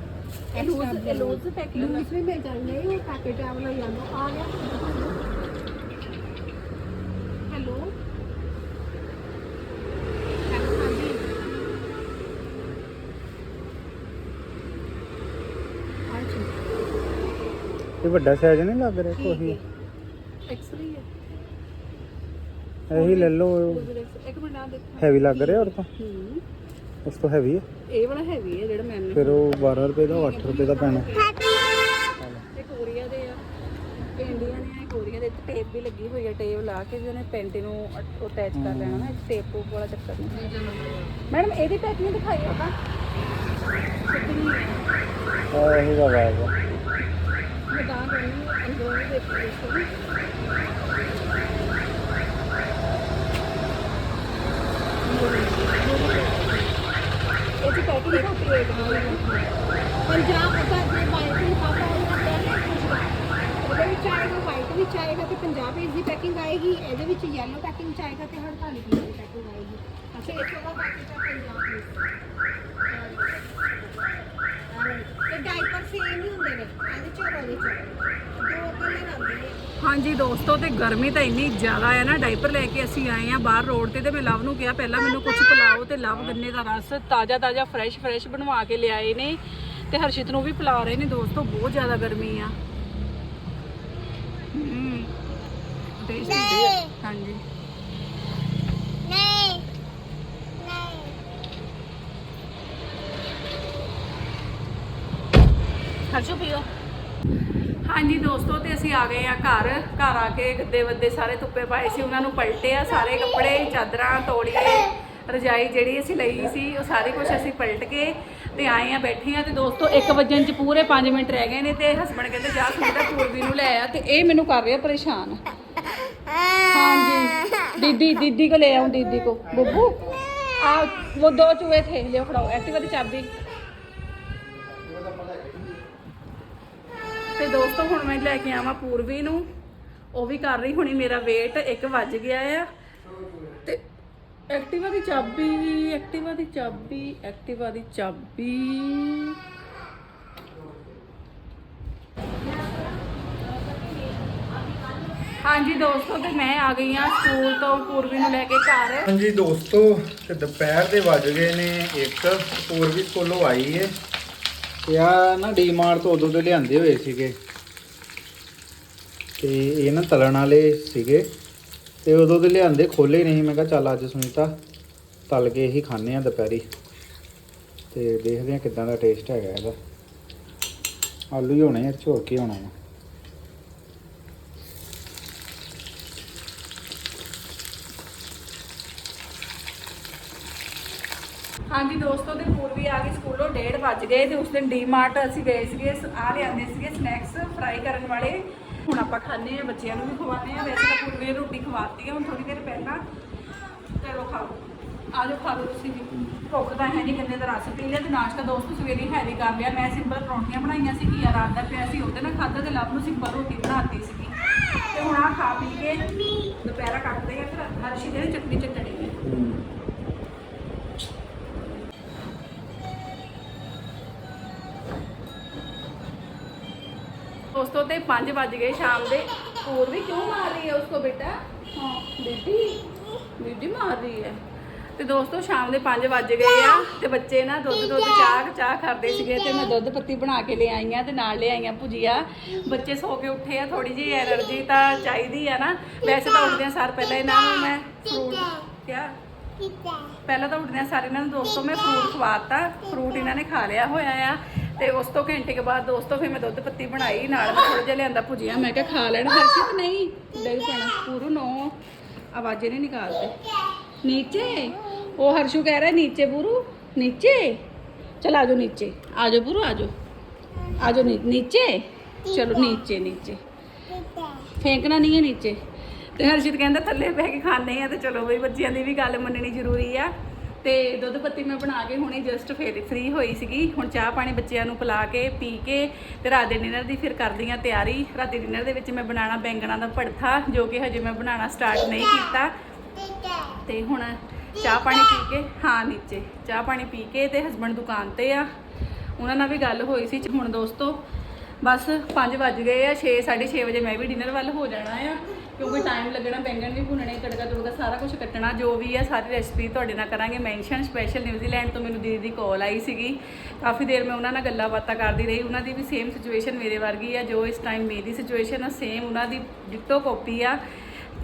ਇਹ ਵੱਡਾ ਸਾਈਜ਼ ਨਹੀਂ ਲੱਗ ਰਿਹਾ ਕੋਈ। ਐਕਸਰੀ ਹੈ। ਇਹੀ ਲੈ ਲਓ। ਇੱਕ ਮਿੰਟ ਆ ਦੇਖੋ। ਹੈਵੀ ਲੱਗ ਰਿਹਾ ਔਰ ਤਾਂ। ਹੂੰ। ਉਸ ਤੋਂ ਹੈਵੀ ਹੈ ਇਹ ਵਾਲਾ ਹੈਵੀ ਹੈ ਜਿਹੜਾ ਮੈਨੇ ਫਿਰ ਉਹ 12 ਰੁਪਏ ਦਾ 8 ਰੁਪਏ ਦਾ ਪੈਣਾ। ਇਹ ਕੋਰੀਆ ਦੇ ਆ। ਇਹ ਇੰਡੀਆ ਨੇ ਆ ਕੋਰੀਆ ਦੇ। ਤੇ ਟੇਪ ਵੀ ਲੱਗੀ ਹੋਈ ਆ ਟੇਪ ਲਾ ਕੇ ਵੀ ਉਹਨੇ ਪੈਂਟੀ ਨੂੰ ਅਟੈਚ ਕਰ ਲੈਣਾ ਨਾ ਟੇਪ ਟੂਪ ਵਾਲਾ ਚੱਕਰ ਨਹੀਂ। ਮੈਡਮ ਇਹਦੀ ਪੈਕਿੰਗ ਦਿਖਾਈ ਆਪਾਂ। ਹੈ ਆ ਇਹੀ ਦਾ ਵਾਜ ਮੈਂ ਤਾਂ ਕਹਿੰਦੀ ਹਾਂ, ਅੰਦਰੋਂ ਵੀ ਦੇਖੋ ਦੇਖੋ। ਇਹ ਦੀ ਪੈਕਿੰਗ ਪੰਜਾਬ ਦਾ ਜੇ ਵਾਈਟ ਲਿਫਾਫਾ ਹੋਊਗਾ ਉਹਦੇ ਵਿੱਚ ਆਏਗਾ ਵਾਈਟ ਵਿੱਚ ਆਏਗਾ ਤੇ ਪੰਜਾਬ ਇਸ ਦੀ ਪੈਕਿੰਗ ਆਏਗੀ ਇਹਦੇ ਵਿੱਚ ਯੈਲੋ ਪੈਕਿੰਗ ਚ ਆਏਗਾ ਤੇ ਹੜਤਾਲੀ ਪੀਸ ਦੀ ਪੈਕਿੰਗ ਆਏਗੀ ਅੱਛਾ ਇਹ ਥੋੜਾ ਪੈਕੇਟ ਹੈ ਪੰਜਾਬ ਵਿੱਚ ਤੇ ਡਾਈਪਰ ਸੇਮ ਹੀ ਹੁੰਦੇ ਨੇ ਇਹਦੇ ਚ ਉਹਦੇ ਚ ਦੋ ਕਲਰ ਆਉਂਦੇ ਨੇ ਹਾਂਜੀ ਦੋਸਤੋ ਤੇ ਗਰਮੀ ਤਾਂ ਇੰਨੀ ਜ਼ਿਆਦਾ ਹੈ ਨਾ ਡਾਈਪਰ ਲੈ ਕੇ ਅਸੀਂ ਆਏ ਆ ਬਾਹਰ ਰੋਡ ਤੇ ਤੇ ਮੈਂ ਲਵ ਨੂੰ ਕਿਹਾ ਪਹਿਲਾਂ ਮੈਨੂੰ ਕੁਝ ਪਿਲਾਓ ਤੇ ਲਵ ਗੰਨੇ ਦਾ ਰਸ ਤਾਜ਼ਾ ਤਾਜ਼ਾ ਫਰੈਸ਼ ਫਰੈਸ਼ ਬਣਵਾ ਕੇ ਲਿਆਏ ਨੇ ਤੇ ਹਰਸ਼ਿਤ ਨੂੰ ਵੀ ਪਿਲਾ ਰਹੇ ਨੇ ਦੋਸਤੋ ਬਹੁਤ ਜ਼ਿਆਦਾ ਗਰਮੀ ਆ। ਟੇਸਟੀ ਹਾਂਜੀ। ਹਰਸ਼ੋ ਪੀਓ। ਹਾਂਜੀ ਦੋਸਤੋ, ਤੇ ਅਸੀਂ ਆ ਗਏ ਆ ਘਰ। ਘਰ ਆ ਕੇ ਗੱਦੇ ਵੱਦੇ ਸਾਰੇ ਧੁੱਪੇ ਪਾਏ ਸੀ, ਉਹਨਾਂ ਨੂੰ ਪਲਟੇ ਆ ਸਾਰੇ ਕੱਪੜੇ, ਚਾਦਰਾਂ, ਤੋਲੀਏ, ਰਜਾਈ ਜਿਹੜੀ ਅਸੀਂ ਲਈ ਸੀ, ਉਹ ਸਾਰੇ ਕੁਝ ਅਸੀਂ ਪਲਟ ਕੇ ਤੇ ਆਏ ਆ, ਬੈਠੇ ਆ। ਤੇ ਦੋਸਤੋ 1 ਵਜੇ ਚ ਪੂਰੇ 5 ਮਿੰਟ ਰਹਿ ਗਏ ਨੇ ਤੇ ਹਸਬੰਡ ਕਹਿੰਦੇ, ਜਾ ਸੁਣਦਾ ਪੂਰਬੀ ਨੂੰ ਲੈ ਆ ਤੇ ਇਹ ਮੈਨੂੰ ਕਰ ਰਿਹਾ ਪਰੇਸ਼ਾਨ। ਹਾਂਜੀ। ਦੀਦੀ ਦੀਦੀ ਕੋ ਲੈ ਆਉਂ, ਦੀਦੀ ਕੋ ਬੱਬੂ ਆ ਉਹ ਦੋ ਚੂਹੇ ਥੇ ਲਿਓ ਫੜਾਓ ਐਸੀ ਦੀ ਚਾਬੀ। ਤੇ ਦੋਸਤੋ, ਹੁਣ ਮੈਂ ਲੈ ਕੇ ਆਵਾਂ ਪੂਰਵੀ ਨੂੰ। ਉਹ ਵੀ ਕਰ ਰਹੀ ਹੁਣੀ, ਮੇਰਾ ਵੇਟ 1 ਵੱਜ ਗਿਆ ਆ। ਤੇ ਐਕਟਿਵਾ ਦੀ ਚਾਬੀ, ਐਕਟਿਵਾ ਦੀ ਚਾਬੀ, ਐਕਟਿਵਾ ਦੀ ਚਾਬੀ। ਹਾਂਜੀ ਦੋਸਤੋ, ਤੇ ਮੈਂ ਆ ਗਈ ਆ ਸਕੂਲ ਤੋਂ ਪੂਰਵੀ ਨੂੰ ਲੈ ਕੇ ਘਰ। ਹਾਂਜੀ ਦੋਸਤੋ, ਤੇ ਦੁਪਹਿਰ ਦੇ ਵੱਜ ਗਏ ਨੇ ਇੱਕ। ਪੂਰਬੀ ਕੋਲੋਂ ਆਈ ਏ। ਤੇ ਆ ਨਾ ਡੀਮਾਰਟ ਤੋਂ ਉਦੋਂ ਦੇ ਲਿਆਂਦੇ ਹੋਏ ਸੀਗੇ। ਤੇ ਇਹ ਨਾ ਤਲਣ ਵਾਲੇ ਸੀਗੇ। ਤੇ ਉਦੋਂ ਦੇ ਲਿਆਂਦੇ ਖੋਲੇ ਨਹੀਂ। ਮੈਂ ਕਿਹਾ ਚੱਲ ਅੱਜ ਸੁਨੀਤਾ ਤਲ ਕੇ ਹੀ ਖਾਣੇ ਆ ਦੁਪਹਿਰੀ। ਤੇ ਦੇਖਦੇ ਆ ਕਿਦਾਂ ਦਾ ਟੇਸਟ ਹੈਗਾ ਇਹਦਾ। ਆਲੂ ਹੀ ਹੋਣੇ ਆ ਝੋਰ ਕੇ ਹੋਣਾ ਵਾ। ਹਾਂਜੀ ਦੋਸਤੋ ਤੇ ਪੂਰਵੀ ਆ ਗਈ ਸਕੂਲੋਂ 1:30 ਵੱਜ ਗਏ ਤੇ ਉਸ ਦਿਨ ਡੀਮਾਰਟ ਅਸੀਂ ਗਏ ਸੀਗੇ ਆ ਲਿਆਂਦੇ ਸੀਗੇ ਸਨੈਕਸ ਫਰਾਈ ਕਰਨ ਵਾਲੇ। ਹੁਣ ਆਪਾਂ ਖਾਣੇ ਆ ਬੱਚਿਆਂ ਨੂੰ ਵੀ ਖਵਾਉਂਦੇ ਆ ਵੈਸੇ ਤਾਂ ਪੂਰਵੀ ਰੋਟੀ ਖਵਾਤੀ ਹੈ ਹੁਣ ਥੋੜੀ ਦੇਰ ਪਹਿਲਾਂ। ਚਲੋ ਖਾਓ। ਆ ਜਾਓ, ਖਾ ਲਓ ਤੁਸੀਂ ਵੀ। ਭੁੱਖ ਤਾਂ ਹੈ ਨਹੀਂ ਕਿੰਨੇ ਦਾ ਰਸ ਪੀ ਲਿਆ ਤੇ ਨਾਸ਼ਤਾ ਦੋਸਤੋ ਸਵੇਰੇ ਹੈਵੀ ਕਰ ਲਿਆ। ਮੈਂ ਸਿੰਪਲ ਪਰੌਂਠੀਆਂ ਬਣਾਈਆਂ ਸੀ, ਘੀਆ ਰਾਤ ਦਾ ਪਿਆ ਸੀ ਉਹਦੇ ਨਾਲ ਖਾਧਾ ਤੇ ਲਵ ਨੂੰ ਸਿੰਪਲ ਰੋਟੀ ਬਣਾਤੀ ਸੀਗੀ। ਤੇ ਹੁਣ ਆ ਖਾ ਪੀ ਕੇ ਦੁਪਹਿਰਾ ਕੱਟਦੇ ਆ, ਫਿਰ ਹਰਸ਼ੀ ਦੇ ਚਟਨੀ ਚੱਟਣੀ ਉਸ ਤੋਂ ਤੇ 5 ਵੱਜ ਗਏ ਸ਼ਾਮ ਦੇ। ਹੋਰ ਵੀ ਕਿਉਂ ਮਾਰ ਰਹੀ ਹੈ ਉਸ ਉਸਕੋ ਬੇਟਾ? ਹਾਂ। ਬੀਬੀ ਬੀਬੀ ਮਾਰ ਰਹੀ ਹੈ। ਤੇ ਦੋਸਤੋ ਸ਼ਾਮ ਦੇ 5 ਵਜ ਗਏ ਆ ਤੇ ਬੱਚੇ ਨਾ ਦੁੱਧ ਦੁੱਧ ਚਾਹ ਚਾਹ ਕਰਦੇ ਸੀਗੇ ਤੇ ਮੈਂ ਦੁੱਧ ਪੱਤੀ ਬਣਾ ਕੇ ਲੈ ਆਈ ਆ ਤੇ ਨਾਲ ਲੈ ਆਈ ਭੁਜੀਆ। ਬੱਚੇ ਸੋ ਕੇ ਉੱਠੇ ਆ ਥੋੜੀ ਜੀ ਐਲਰਜੀ ਤਾਂ ਚਾਹੀਦੀ ਆ ਨਾ। ਵੈਸੇ ਤਾਂ ਉੱਠਦੇ ਆ ਸਾਰ ਪਹਿਲਾਂ ਇਹਨਾਂ ਨੂੰ ਮੈਂ ਫਰੂਟ ਕਿਹਾ ਪਹਿਲਾਂ ਤਾਂ ਉੱਠਦੇ ਆ ਸਾਰੇ ਇਹਨਾਂ ਨੂੰ ਦੋਸਤੋ ਮੈਂ ਫਰੂਟ ਖਵਾਤਾ। ਫਰੂਟ ਇਹਨਾਂ ਨੇ ਖਾ ਲਿਆ ਹੋਇਆ ਆ। ਤੇ ਉਸ ਤੋਂ ਘੰਟੇ ਕੇ ਬਾਅਦ ਦੋਸਤੋ ਫਿਰ ਮੈਂ ਦੁੱਧ ਪੱਤੀ ਬਣਾਈ, ਨਾਲ ਮੈਂ ਥੋੜਾ ਜਿਹਾ ਲਿਆਂਦਾ ਭੁਜੀਆ। ਮੈਂ ਕਿਹਾ ਖਾ ਲੈਣਾ। ਹਰਸ਼ਿਤ ਨਹੀਂ ਡਿੱਗ ਪੈਣਾ। ਪੂਰੂ ਨੋ। ਆਵਾਜ਼ੇ ਨਹੀਂ ਨਿਕਾਲਦੇ। ਨੀਚੇ? ਉਹ ਹਰਸ਼ੂ ਕਹਿ ਰਿਹਾ, ਨੀਚੇ ਬੁਰੂ ਨੀਚੇ? ਚਲ ਆਜੋ ਨੀਚੇ। ਆਜੋ ਪੂਰੂ ਆਜੋ ਆਜੋ ਨੀਚੇ? ਚਲੋ ਨੀਚੇ ਨੀਚੇ। ਫੇਂਕਣਾ ਨਹੀਂ ਹੈ ਨੀਚੇ। ਤੇ ਹਰਸ਼ਿਤ ਕਹਿੰਦਾ, ਥੱਲੇ ਬਹਿ ਕੇ ਖਾਣੇ ਆ ਤੇ ਚਲੋ ਬਈ, ਬੱਚਿਆਂ ਦੀ ਵੀ ਗੱਲ ਮੰਨਣੀ ਜ਼ਰੂਰੀ ਆ। ਤੇ ਦੁੱਧ ਪੱਤੀ ਮੈਂ ਬਣਾ ਕੇ ਹੁਣੇ ਜਸਟ ਫੇਰ ਫ੍ਰੀ ਹੋਈ ਸੀਗੀ। ਹੁਣ ਚਾਹ ਪਾਣੀ ਬੱਚਿਆਂ ਨੂੰ ਪਿਲਾ ਕੇ, ਪੀ ਕੇ ਤੇ ਰਾਤ ਦੇ ਡਿਨਰ ਦੀ ਫਿਰ ਕਰਦੀ ਆ ਤਿਆਰੀ। ਰਾਤੀ ਡਿਨਰ ਦੇ ਵਿੱਚ ਮੈਂ ਬਣਾਉਣਾ ਬੈਂਗਣਾ ਦਾ ਭੜਥਾ, ਜੋ ਕਿ ਹਜੇ ਮੈਂ ਬਣਾਉਣਾ ਸਟਾਰਟ ਨਹੀਂ ਕੀਤਾ। ਤੇ ਹੁਣ ਚਾਹ ਪਾਣੀ ਪੀ ਕੇ, ਹਾਂ ਨੀਚੇ, ਚਾਹ ਪਾਣੀ ਪੀ ਕੇ ਤੇ ਹਸਬੰਡ ਦੁਕਾਨ ਤੇ ਆ। ਉਹਨਾਂ ਨਾਲ ਵੀ ਗੱਲ ਹੋਈ ਸੀ ਹੁਣ ਦੋਸਤੋ। ਬਸ 5 ਵੱਜ ਗਏ ਆ 6 6:30 ਵਜੇ ਮੈਂ ਵੀ ਡਿਨਰ ਵੱਲ ਹੋ ਜਾਣਾ ਆ। ਕਿਉਂਕਿ ਟਾਈਮ ਲੱਗਣਾ ਬੈਂਗਣ ਵੀ ਭੁੰਨਣੇ, ਤੜਕਾ ਤੁੜਕਾ ਸਾਰਾ ਕੁਝ ਕੱਟਣਾ, ਜੋ ਵੀ ਆ ਸਾਰੀ ਰੈਸਪੀ ਤੁਹਾਡੇ ਨਾਲ ਕਰਾਂਗੇ। ਮੈਂਸ਼ਨ ਸਪੈਸ਼ਲ ਨਿਊਜ਼ੀਲੈਂਡ ਤੋਂ ਮੈਨੂੰ ਦੀਦੀ ਦੀ ਕਾਲ ਆਈ ਸੀਗੀ। ਕਾਫੀ ਦੇਰ ਮੈਂ ਉਹਨਾਂ ਨਾਲ ਗੱਲਾਂ ਬਾਤਾਂ ਕਰਦੀ ਰਹੀ। ਉਹਨਾਂ ਦੀ ਵੀ ਸੇਮ ਸਿਚੁਏਸ਼ਨ ਮੇਰੇ ਵਰਗੀ ਆ, ਜੋ ਇਸ ਟਾਈਮ ਮੇਰੀ ਸਿਚੁਏਸ਼ਨ ਆ ਸੇਮ ਉਹਨਾਂ ਦੀ ਡਿਟੋ ਕਾਪੀ ਆ।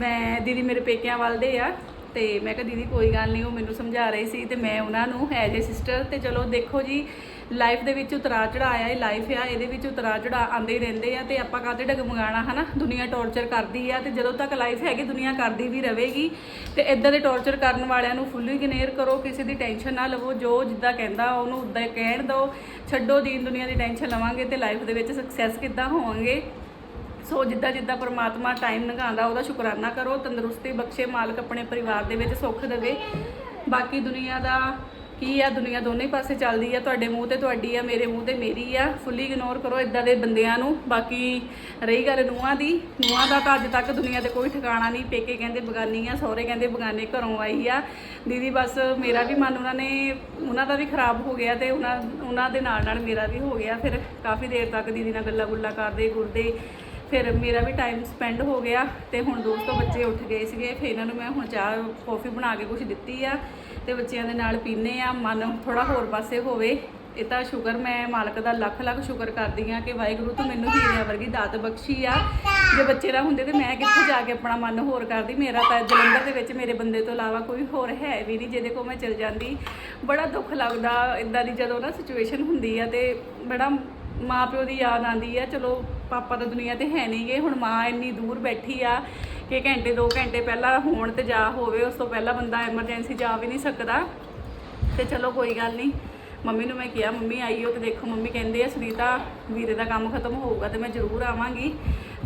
ਮੈਂ ਦੀਦੀ ਮੇਰੇ ਪੇਕਿਆਂ ਵੱਲ ਦੇ ਆ ਤੇ ਮੈਂ ਕਿਹਾ, ਦੀਦੀ, ਕੋਈ ਗੱਲ ਨਹੀਂ। ਉਹ ਮੈਨੂੰ ਸਮਝਾ ਰਹੀ ਸੀ ਤੇ ਮੈਂ ਉਹਨਾਂ ਨੂੰ ਐਜ਼ ਏ ਸਿਸਟਰ ਤੇ ਚਲੋ ਦੇਖੋ ਜੀ ਲਾਈਫ ਦੇ ਵਿੱਚ ਉਤਰਾ ਚੜਾ ਆਇਆ ਇਹ ਲਾਈਫ ਆ, ਇਹਦੇ ਵਿੱਚ ਉਤਰਾ ਚੜਾ ਆਉਂਦੇ ਹੀ ਰਹਿੰਦੇ ਆ ਤੇ ਆਪਾਂ ਕਾਹਦੇ ਡਗਮਗਾਣਾ, ਹਨਾ? ਦੁਨੀਆ ਟੌਰਚਰ ਕਰਦੀ ਆ ਤੇ ਜਦੋਂ ਤੱਕ ਲਾਈਫ ਹੈਗੀ, ਦੁਨੀਆ ਕਰਦੀ ਵੀ ਰਹੇਗੀ। ਤੇ ਇਦਾਂ ਦੇ ਟੌਰਚਰ ਕਰਨ ਵਾਲਿਆਂ ਨੂੰ ਫੁੱਲੀ ਇਗਨੋਰ ਕਰੋ, ਕਿਸੇ ਦੀ ਟੈਨਸ਼ਨ ਨਾ ਲਵੋ, ਜੋ ਜਿੱਦਾਂ ਕਹਿੰਦਾ, ਉਹਨੂੰ ਉਦਾਂ ਹੀ ਕਹਿਣ ਦਿਓ ਛੱਡੋ ਦੀਨ ਦੁਨੀਆ ਦੀ ਟੈਨਸ਼ਨ ਲਵਾਂਗੇ ਤੇ ਲਾਈਫ ਦੇ ਵਿੱਚ ਸਕਸੈਸ ਕਿੱਦਾਂ ਹੋਵਾਂਗੇ। ਸੋ ਜਿੱਦਾਂ ਜਿੱਦਾਂ ਪਰਮਾਤਮਾ ਟਾਈਮ ਲੰਘਾਉਂਦਾ, ਉਹਦਾ ਸ਼ੁਕਰਾਨਾ ਕਰੋ, ਤੰਦਰੁਸਤੀ ਬਖਸ਼ੇ, ਮਾਲਕ ਆਪਣੇ ਪਰਿਵਾਰ ਦੇ ਵਿੱਚ ਸੁੱਖ ਦੇਵੇ। ਬਾਕੀ ਦੁਨੀਆ ਦਾ ਕੀ ਆ, ਦੁਨੀਆ ਦੋਨੇ ਪਾਸੇ ਚੱਲਦੀ ਆ, ਤੁਹਾਡੇ ਮੂੰਹ ਤੇ ਤੁਹਾਡੀ ਆ, ਮੇਰੇ ਮੂੰਹ ਤੇ ਮੇਰੀ ਆ ਫੁੱਲੀ ਇਗਨੋਰ ਕਰੋ ਇਦਾਂ ਦੇ ਬੰਦਿਆਂ ਨੂੰ। ਬਾਕੀ ਰਹੀ ਗੱਲ ਨੂੰਹਾਂ ਦੀ, ਨੂੰਹਾਂ ਦਾ ਤਾਂ ਅੱਜ ਤੱਕ ਦੁਨੀਆ ਤੇ ਕੋਈ ਠਿਕਾਣਾ ਨਹੀਂ, ਪੇਕੇ ਕਹਿੰਦੇ ਬਗਾਨੀ ਆ, ਸਹੁਰੇ ਕਹਿੰਦੇ ਬਗਾਨੇ ਘਰੋਂ ਆਈ ਆ। ਦੀਦੀ, ਬਸ ਮੇਰਾ ਵੀ ਮਨ ਉਹਨਾਂ ਨੇ, ਉਹਨਾਂ ਦਾ ਵੀ ਖਰਾਬ ਹੋ ਗਿਆ ਤੇ ਉਹਨਾਂ ਉਹਨਾਂ ਦੇ ਨਾਲ ਨਾਲ ਮੇਰਾ ਵੀ ਹੋ ਗਿਆ। ਫਿਰ ਕਾਫੀ ਦੇਰ ਤੱਕ ਦੀਦੀ ਨਾਲ ਗੱਲਾਂ ਗੁੱਲਾਂ ਕਰਦੇ, ਗੁਰਦੇ ਫਿਰ ਮੇਰਾ ਵੀ ਟਾਈਮ ਸਪੈਂਡ ਹੋ ਗਿਆ ਤੇ ਹੁਣ ਦੋਸਤੋ ਬੱਚੇ ਉੱਠ ਗਏ ਸੀਗੇ, ਫਿਰ ਇਹਨਾਂ ਨੂੰ ਮੈਂ ਹੁਣ ਚਾਹ ਕੌਫੀ ਬਣਾ ਕੇ ਕੁਝ ਦਿੱਤੀ ਆ ਤੇ ਬੱਚਿਆਂ ਦੇ ਨਾਲ ਪੀਨੇ ਆ, ਮਨ ਥੋੜਾ ਹੋਰ ਪਾਸੇ ਹੋਵੇ। ਇਹ ਤਾਂ ਸ਼ੁਕਰ ਮੈਂ ਮਾਲਕ ਦਾ ਲੱਖ ਲੱਖ ਸ਼ੁਕਰ ਕਰਦੀ ਆ ਕਿ ਵਾਹਿਗੁਰੂ ਤੂੰ ਮੈਨੂੰ ਹੀਰਿਆਂ ਵਰਗੀ ਦਾਤ ਬਖਸ਼ੀ ਆ। ਜੇ ਬੱਚੇ ਦਾ ਹੁੰਦੇ ਤੇ ਮੈਂ ਕਿੱਥੇ ਜਾ ਕੇ ਆਪਣਾ ਮਨ ਹੋਰ ਕਰਦੀ? ਮੇਰਾ ਤਾਂ ਜਲੰਧਰ ਦੇ ਵਿੱਚ ਮੇਰੇ ਬੰਦੇ ਤੋਂ ਇਲਾਵਾ ਕੋਈ ਹੋਰ ਹੈ ਵੀ ਨਹੀਂ ਜਿਹਦੇ ਕੋਲ ਮੈਂ ਚਲ ਜਾਂਦੀ। ਬੜਾ ਦੁੱਖ ਲੱਗਦਾ ਇਦਾਂ ਦੀ ਜਦੋਂ ਨਾ ਸਿਚੁਏਸ਼ਨ ਹੁੰਦੀ ਆ ਤੇ ਬੜਾ ਮਾਂ ਪਿਓ ਦੀ ਯਾਦ ਆਉਂਦੀ ਆ, ਚਲੋ ਪਾਪਾ ਤਾਂ ਦੁਨੀਆ ਤੇ ਹੈ ਨਹੀਂਗੇ ਹੁਣ ਮਾਂ ਇੰਨੀ ਦੂਰ ਬੈਠੀ ਆ ਕਿ ਘੰਟੇ 2 ਘੰਟੇ ਪਹਿਲਾਂ ਹੋਣ ਤੇ ਜਾ ਹੋਵੇ, ਉਸ ਤੋਂ ਪਹਿਲਾਂ ਬੰਦਾ ਐਮਰਜੈਂਸੀ ਜਾ ਵੀ ਨਹੀਂ ਸਕਦਾ। ਤੇ ਚਲੋ ਕੋਈ ਗੱਲ ਨਹੀਂ ਮੰਮੀ ਨੂੰ ਮੈਂ ਕਿਹਾ, ਮੰਮੀ ਆਈਓ ਤੇ ਦੇਖੋ। ਮੰਮੀ ਕਹਿੰਦੇ ਆ, ਸੁਨੀਤਾ, ਵੀਰੇ ਦਾ ਕੰਮ ਖਤਮ ਹੋਊਗਾ ਤੇ ਮੈਂ ਜ਼ਰੂਰ ਆਵਾਂਗੀ।